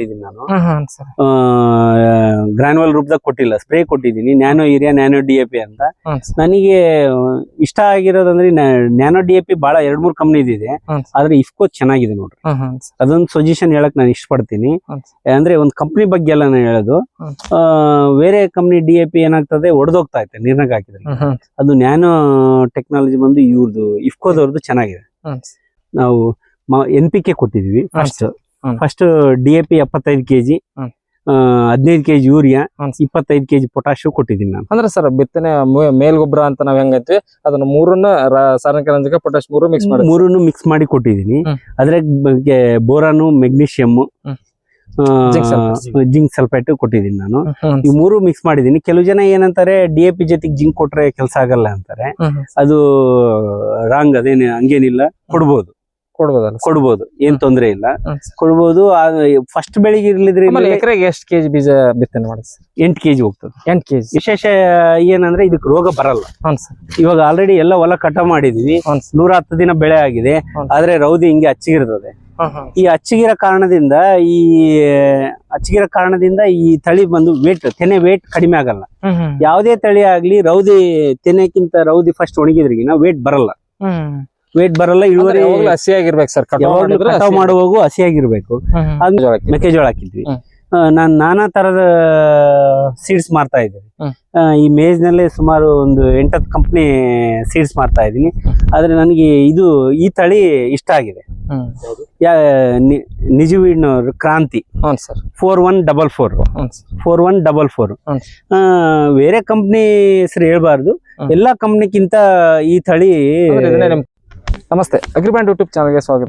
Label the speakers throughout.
Speaker 1: ಕೊಟ್ಟಿದ್ದೀನಿ ನಾನು. ಗ್ರಾನ್ಯುವಲ್ ರೂಪದಾಗ ಕೊಟ್ಟಿಲ್ಲ ಸ್ಪ್ರೇ ಕೊಟ್ಟಿದ್ದೀನಿ nano urea nano D A P ಅಂತ. ನನಗೆ ಇಷ್ಟ ಆಗಿರೋದಂದ್ರೆ ನ್ಯಾನೋ ಡಿ ಎ ಪಿ ಬಹಳ ಎರಡ್ ಮೂರ್ ಕಂಪ್ನಿ ಇದೆ. ಆದ್ರೆ ಇಫ್ಕೋ ಚೆನ್ನಾಗಿದೆ ನೋಡ್ರಿ. ಅದೊಂದು ಸಜೆಷನ್ ಹೇಳಕ್ ನಾನು ಇಷ್ಟಪಡ್ತೀನಿ.
Speaker 2: ಪಡ್ತೀನಿ
Speaker 1: ಅಂದ್ರೆ ಒಂದು ಕಂಪ್ನಿ ಬಗ್ಗೆ ಎಲ್ಲ ನಾನು ಹೇಳೋದು. ಆ, ಬೇರೆ ಕಂಪ್ನಿ ಡಿ ಎ ಪಿ ಏನಾಗ್ತದೆ ಒಡೆದೋಗ್ತಾ ಐತೆ ನೀರ್ನಾಗ ಹಾಕಿದ್ರೆ. ಅದು ನ್ಯಾನೋ ಟೆಕ್ನಾಲಜಿ ಬಂದು ಇವ್ರದ್ದು ಇಫ್ಕೋದವ್ರದ್ದು ಚೆನ್ನಾಗಿದೆ. ನಾವು N P K ಕೊಟ್ಟಿದೀವಿ first. First D A P ಎಪ್ಪತ್ತೈದು ಕೆಜಿ. ಹದಿನೈದು ಕೆಜಿ ಯೂರಿಯಾ. ಇಪ್ಪತ್ತೈದು ಕೆಜಿ ಪೊಟಾಶು ಕೊಟ್ಟಿದ್ದೀನಿ ನಾನು.
Speaker 2: ಅಂದ್ರೆ ಸರ್ ಬಿತ್ತನೆ ಮೇಲ್ಗೊಬ್ಬರ ಅಂತ ನಾವ್ ಹೆಂಗೈತಿ ಅದನ್ನ ಮೂರನ್ನ ಸಾರನಿಕ ರಂಜಕ ಪೊಟ್ಯಾಶ್ ಮೂರು ಮಿಕ್ಸ್ ಮಾಡಿ
Speaker 1: ಮೂರನ್ನು ಮಿಕ್ಸ್ ಮಾಡಿ ಕೊಟ್ಟಿದ್ದೀನಿ.
Speaker 2: ಅದ್ರಾಗೆ
Speaker 1: ಅದ್ರ ಬೋರಾನು ಮೆಗ್ನೀಷಿಯಮ್ ಜಿಂಕ್ ಸಲ್ಫೇಟ್ ಕೊಟ್ಟಿದ್ದೀನಿ ನಾನು. ಈ ಮೂರು ಮಿಕ್ಸ್ ಮಾಡಿದ್ದೀನಿ. ಕೆಲವು ಜನ ಏನಂತಾರೆ ಡಿ ಎ ಪಿ ಜೊತೆಗೆ ಜಿಂಕ್ ಕೊಟ್ರೆ ಕೆಲಸ ಆಗಲ್ಲ ಅಂತಾರೆ. ಅದು ರಾಂಗ್ ಅದೇನು ಹಂಗೇನಿಲ್ಲ ಕೊಡ್ಬೋದು.
Speaker 2: ಕೊಡ್ಬೋದಲ್ಲ sir?
Speaker 1: ಕೊಡ್ಬೋದು ಏನ್ ತೊಂದ್ರೆ ಇಲ್ಲ. ಕೊಡ್ಬೋದು ಫಸ್ಟ್ ಬೆಳಿಗ್ಗೆ ಇರ್ಲಿದ್ರೆ
Speaker 2: ಎಕರೆಗೆ ಎಷ್ಟು ಕೆಜಿ ಬೀಜ ಬಿತ್ತನೆ ಮಾಡಿ
Speaker 1: ಎಂಟು ಕೆಜಿ ಹೋಗ್ತದೆ.
Speaker 2: ಎಂಟು ಕೆಜಿ.
Speaker 1: ವಿಶೇಷ ಏನಂದ್ರೆ ಇದಕ್ಕೆ ರೋಗ ಬರಲ್ಲ. ಇವಾಗ ಆಲ್ರೆಡಿ ಎಲ್ಲ ಹೊಲ ಕಟಾ ಮಾಡಿದೀವಿ. ನೂರ ಹತ್ತು ದಿನ ಬೆಳೆ ಆಗಿದೆ. ಆದ್ರೆ ರೌದಿ ಹಿಂಗೆ ಹಚ್ಚಿಗಿರ್ತದೆ. ಈ ಅಚ್ಚಿಗಿರ ಕಾರಣದಿಂದ ಈ ಅಚ್ಚಿಗಿರ ಕಾರಣದಿಂದ ಈ ತಳಿ ಬಂದು ವೇಟ್ ತೆನೆ ವೇಟ್ ಕಡಿಮೆ ಆಗಲ್ಲ. ಯಾವುದೇ ತಳಿ ಆಗ್ಲಿ ರೌದಿ ತೆನೆಕ್ಕಿಂತ ರೌದಿ ಫಸ್ಟ್ ಒಣಗಿದ್ರಿಗಿನ ವೇಟ್ ಬರಲ್ಲ. ವೇಟ್ ಬರಲ್ಲ ಇಳುವರಿ
Speaker 2: ಹಸಿ ಹಸಿಯಾಗಿರ್ಬೇಕು ಸರ್.
Speaker 1: ಕಟಾವ್ ಮಾಡುವಾಗ ಹಸಿ ಆಗಿರ್ಬೇಕು ಮೆಕ್ಕೆಜೋಳ ಹಾಕಿದ್ವಿ. ನಾನು ನಾನ್ ತರದ ಸೀಡ್ಸ್ ಮಾರ್ತಾ ಇದ್ದೀನಿ. ಈ ಮೇಜ್ನಲ್ಲಿ ಸುಮಾರು ಒಂದು ಎಂಟತ್ತು ಕಂಪ್ನಿ ಸೀಡ್ಸ್ ಮಾರ್ತಾ ಇದ್ದೀನಿ. ಆದ್ರೆ ನನಗೆ ಇದು ಈ ತಳಿ ಇಷ್ಟ ಆಗಿದೆ.
Speaker 2: ಹ್ಮ್.
Speaker 1: ಯಾ ನಿ- Kranti.
Speaker 2: Sir.
Speaker 1: Four one double four four one double four. ಬೇರೆ ಕಂಪ್ನಿ ಹೆಸರು ಹೇಳ್ಬಾರ್ದು. ಎಲ್ಲಾ ಕಂಪ್ನಿಗಿಂತ ಈ ತಳಿ
Speaker 2: ನಮಸ್ತೆ ಅಗ್ರಿಬ್ಯಾಂಡ್ ಯೂಟ್ಯೂಬ್ ಚಾನಲ್ಗೆ ಸ್ವಾಗತ.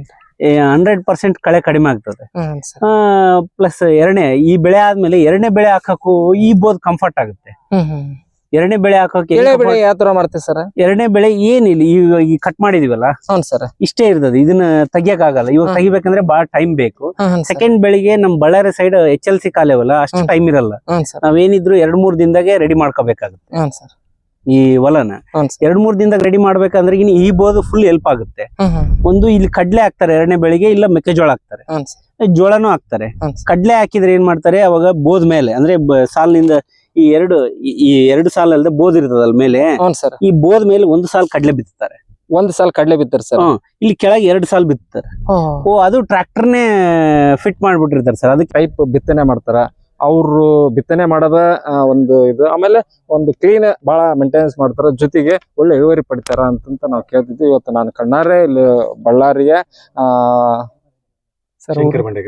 Speaker 1: ಹಂಡ್ರೆಡ್ ಪರ್ಸೆಂಟ್ ಕಳೆ ಕಡಿಮೆ ಆಗ್ತದೆ. ಪ್ಲಸ್ ಎರಡನೇ ಈ ಬೆಳೆ ಆದ್ಮೇಲೆ ಎರಡನೇ ಬೆಳೆ ಹಾಕಕ್ಕೂ ಈ ಬೋದ್ ಕಂಫರ್ಟ್ ಆಗುತ್ತೆ. ಎರಡನೇ ಬೆಳೆ ಹಾಕೋಕೆ
Speaker 2: ಬೆಳೆ ಯಾವ ತರ ಮಾಡ್ತೀವಿ ಸರ್?
Speaker 1: ಎರಡನೇ ಬೆಳೆ ಏನಿಲ್ಲ ಈಗ ಈ ಕಟ್ ಮಾಡಿದೀವಲ್ಲ?
Speaker 2: ಸರ್.
Speaker 1: ಇಷ್ಟೇ ಇರ್ತದೆ ಇದನ್ನ ತೆಗಿಯಕ್ ಆಗಲ್ಲ ಇವಾಗ. ತೆಗಿಬೇಕಂದ್ರೆ ಬಹಳ ಟೈಮ್ ಬೇಕು. ಸೆಕೆಂಡ್ ಬೆಳಿಗ್ಗೆ ನಮ್ Ballari side H L C ಕಾಲೇವಲ್ಲ ಅಷ್ಟು ಟೈಮ್ ಇರಲ್ಲ. ನಾವೇನಿದ್ರು ಎರಡ್ ಮೂರ್ ದಿನದಾಗೆ ರೆಡಿ ಮಾಡ್ಕೋಬೇಕಾಗುತ್ತೆ. ಈ ಹೊಲನ ಎರಡ್ ಮೂರ್ ದಿನದಾಗ ರೆಡಿ ಮಾಡ್ಬೇಕಂದ್ರೆ ಇನ್ನು ಈ ಬೋದು ಫುಲ್ ಹೆಲ್ಪ್ ಆಗುತ್ತೆ. ಒಂದು ಇಲ್ಲಿ ಕಡ್ಲೆ ಹಾಕ್ತಾರೆ ಎರಡನೇ ಬೆಳಿಗ್ಗೆ ಇಲ್ಲ ಮೆಕ್ಕೆಜೋಳ ಹಾಕ್ತಾರೆ. ಜೋಳನು ಹಾಕ್ತಾರೆ. ಕಡ್ಲೆ ಹಾಕಿದ್ರೆ ಏನ್ ಮಾಡ್ತಾರೆ ಅವಾಗ ಬೋದ್ ಮೇಲೆ ಅಂದ್ರೆ ಸಾಲಿನಿಂದ ಈ ಎರಡು ಈ- ಎರಡು ಸಾಲ ಅಲ್ಲದೆ ಬೋದ್ ಇರ್ತದಲ್ಲ ಮೇಲೆ ಈ ಬೋದ್ ಮೇಲೆ ಒಂದು ಸಾಲ್ ಕಡ್ಲೆ ಬಿತ್ತಾರೆ.
Speaker 2: ಒಂದ್ ಸಾಲ ಕಡ್ಲೆ ಬಿತ್ತಾರೆ ಸರ್.
Speaker 1: ಇಲ್ಲಿ ಕೆಳಗೆ ಎರಡು ಸಾಲ ಬಿತ್ತಾರೆ. ಓ ಅದು ಟ್ರಾಕ್ಟರ್ನೇ ಫಿಟ್ ಮಾಡ್ಬಿಟ್ಟಿರ್ತಾರೆ ಸರ್ ಅದಕ್ಕೆ
Speaker 2: ಪೈಪ್ ಬಿತ್ತನೆ ಮಾಡ್ತಾರ? ಅವರು ಬಿತ್ತನೆ ಮಾಡದ ಒಂದು ಇದು. ಆಮೇಲೆ ಒಂದು ಕ್ಲೀನ್ ಬಹಳ ಮೇಂಟೆನೆನ್ಸ್ ಮಾಡ್ತಾರ. ಜೊತೆಗೆ ಒಳ್ಳೆ ಇಳುವರಿ ಪಡಿತಾರ ಅಂತಂತ ನಾವು ಕೇಳ್ತಿದ್ವಿ. ಇವತ್ತು ನಾನು ಕಣ್ಣಾರೆ ಇಲ್ಲಿ ಬಳ್ಳಾರಿಯ ಆ ಸರ್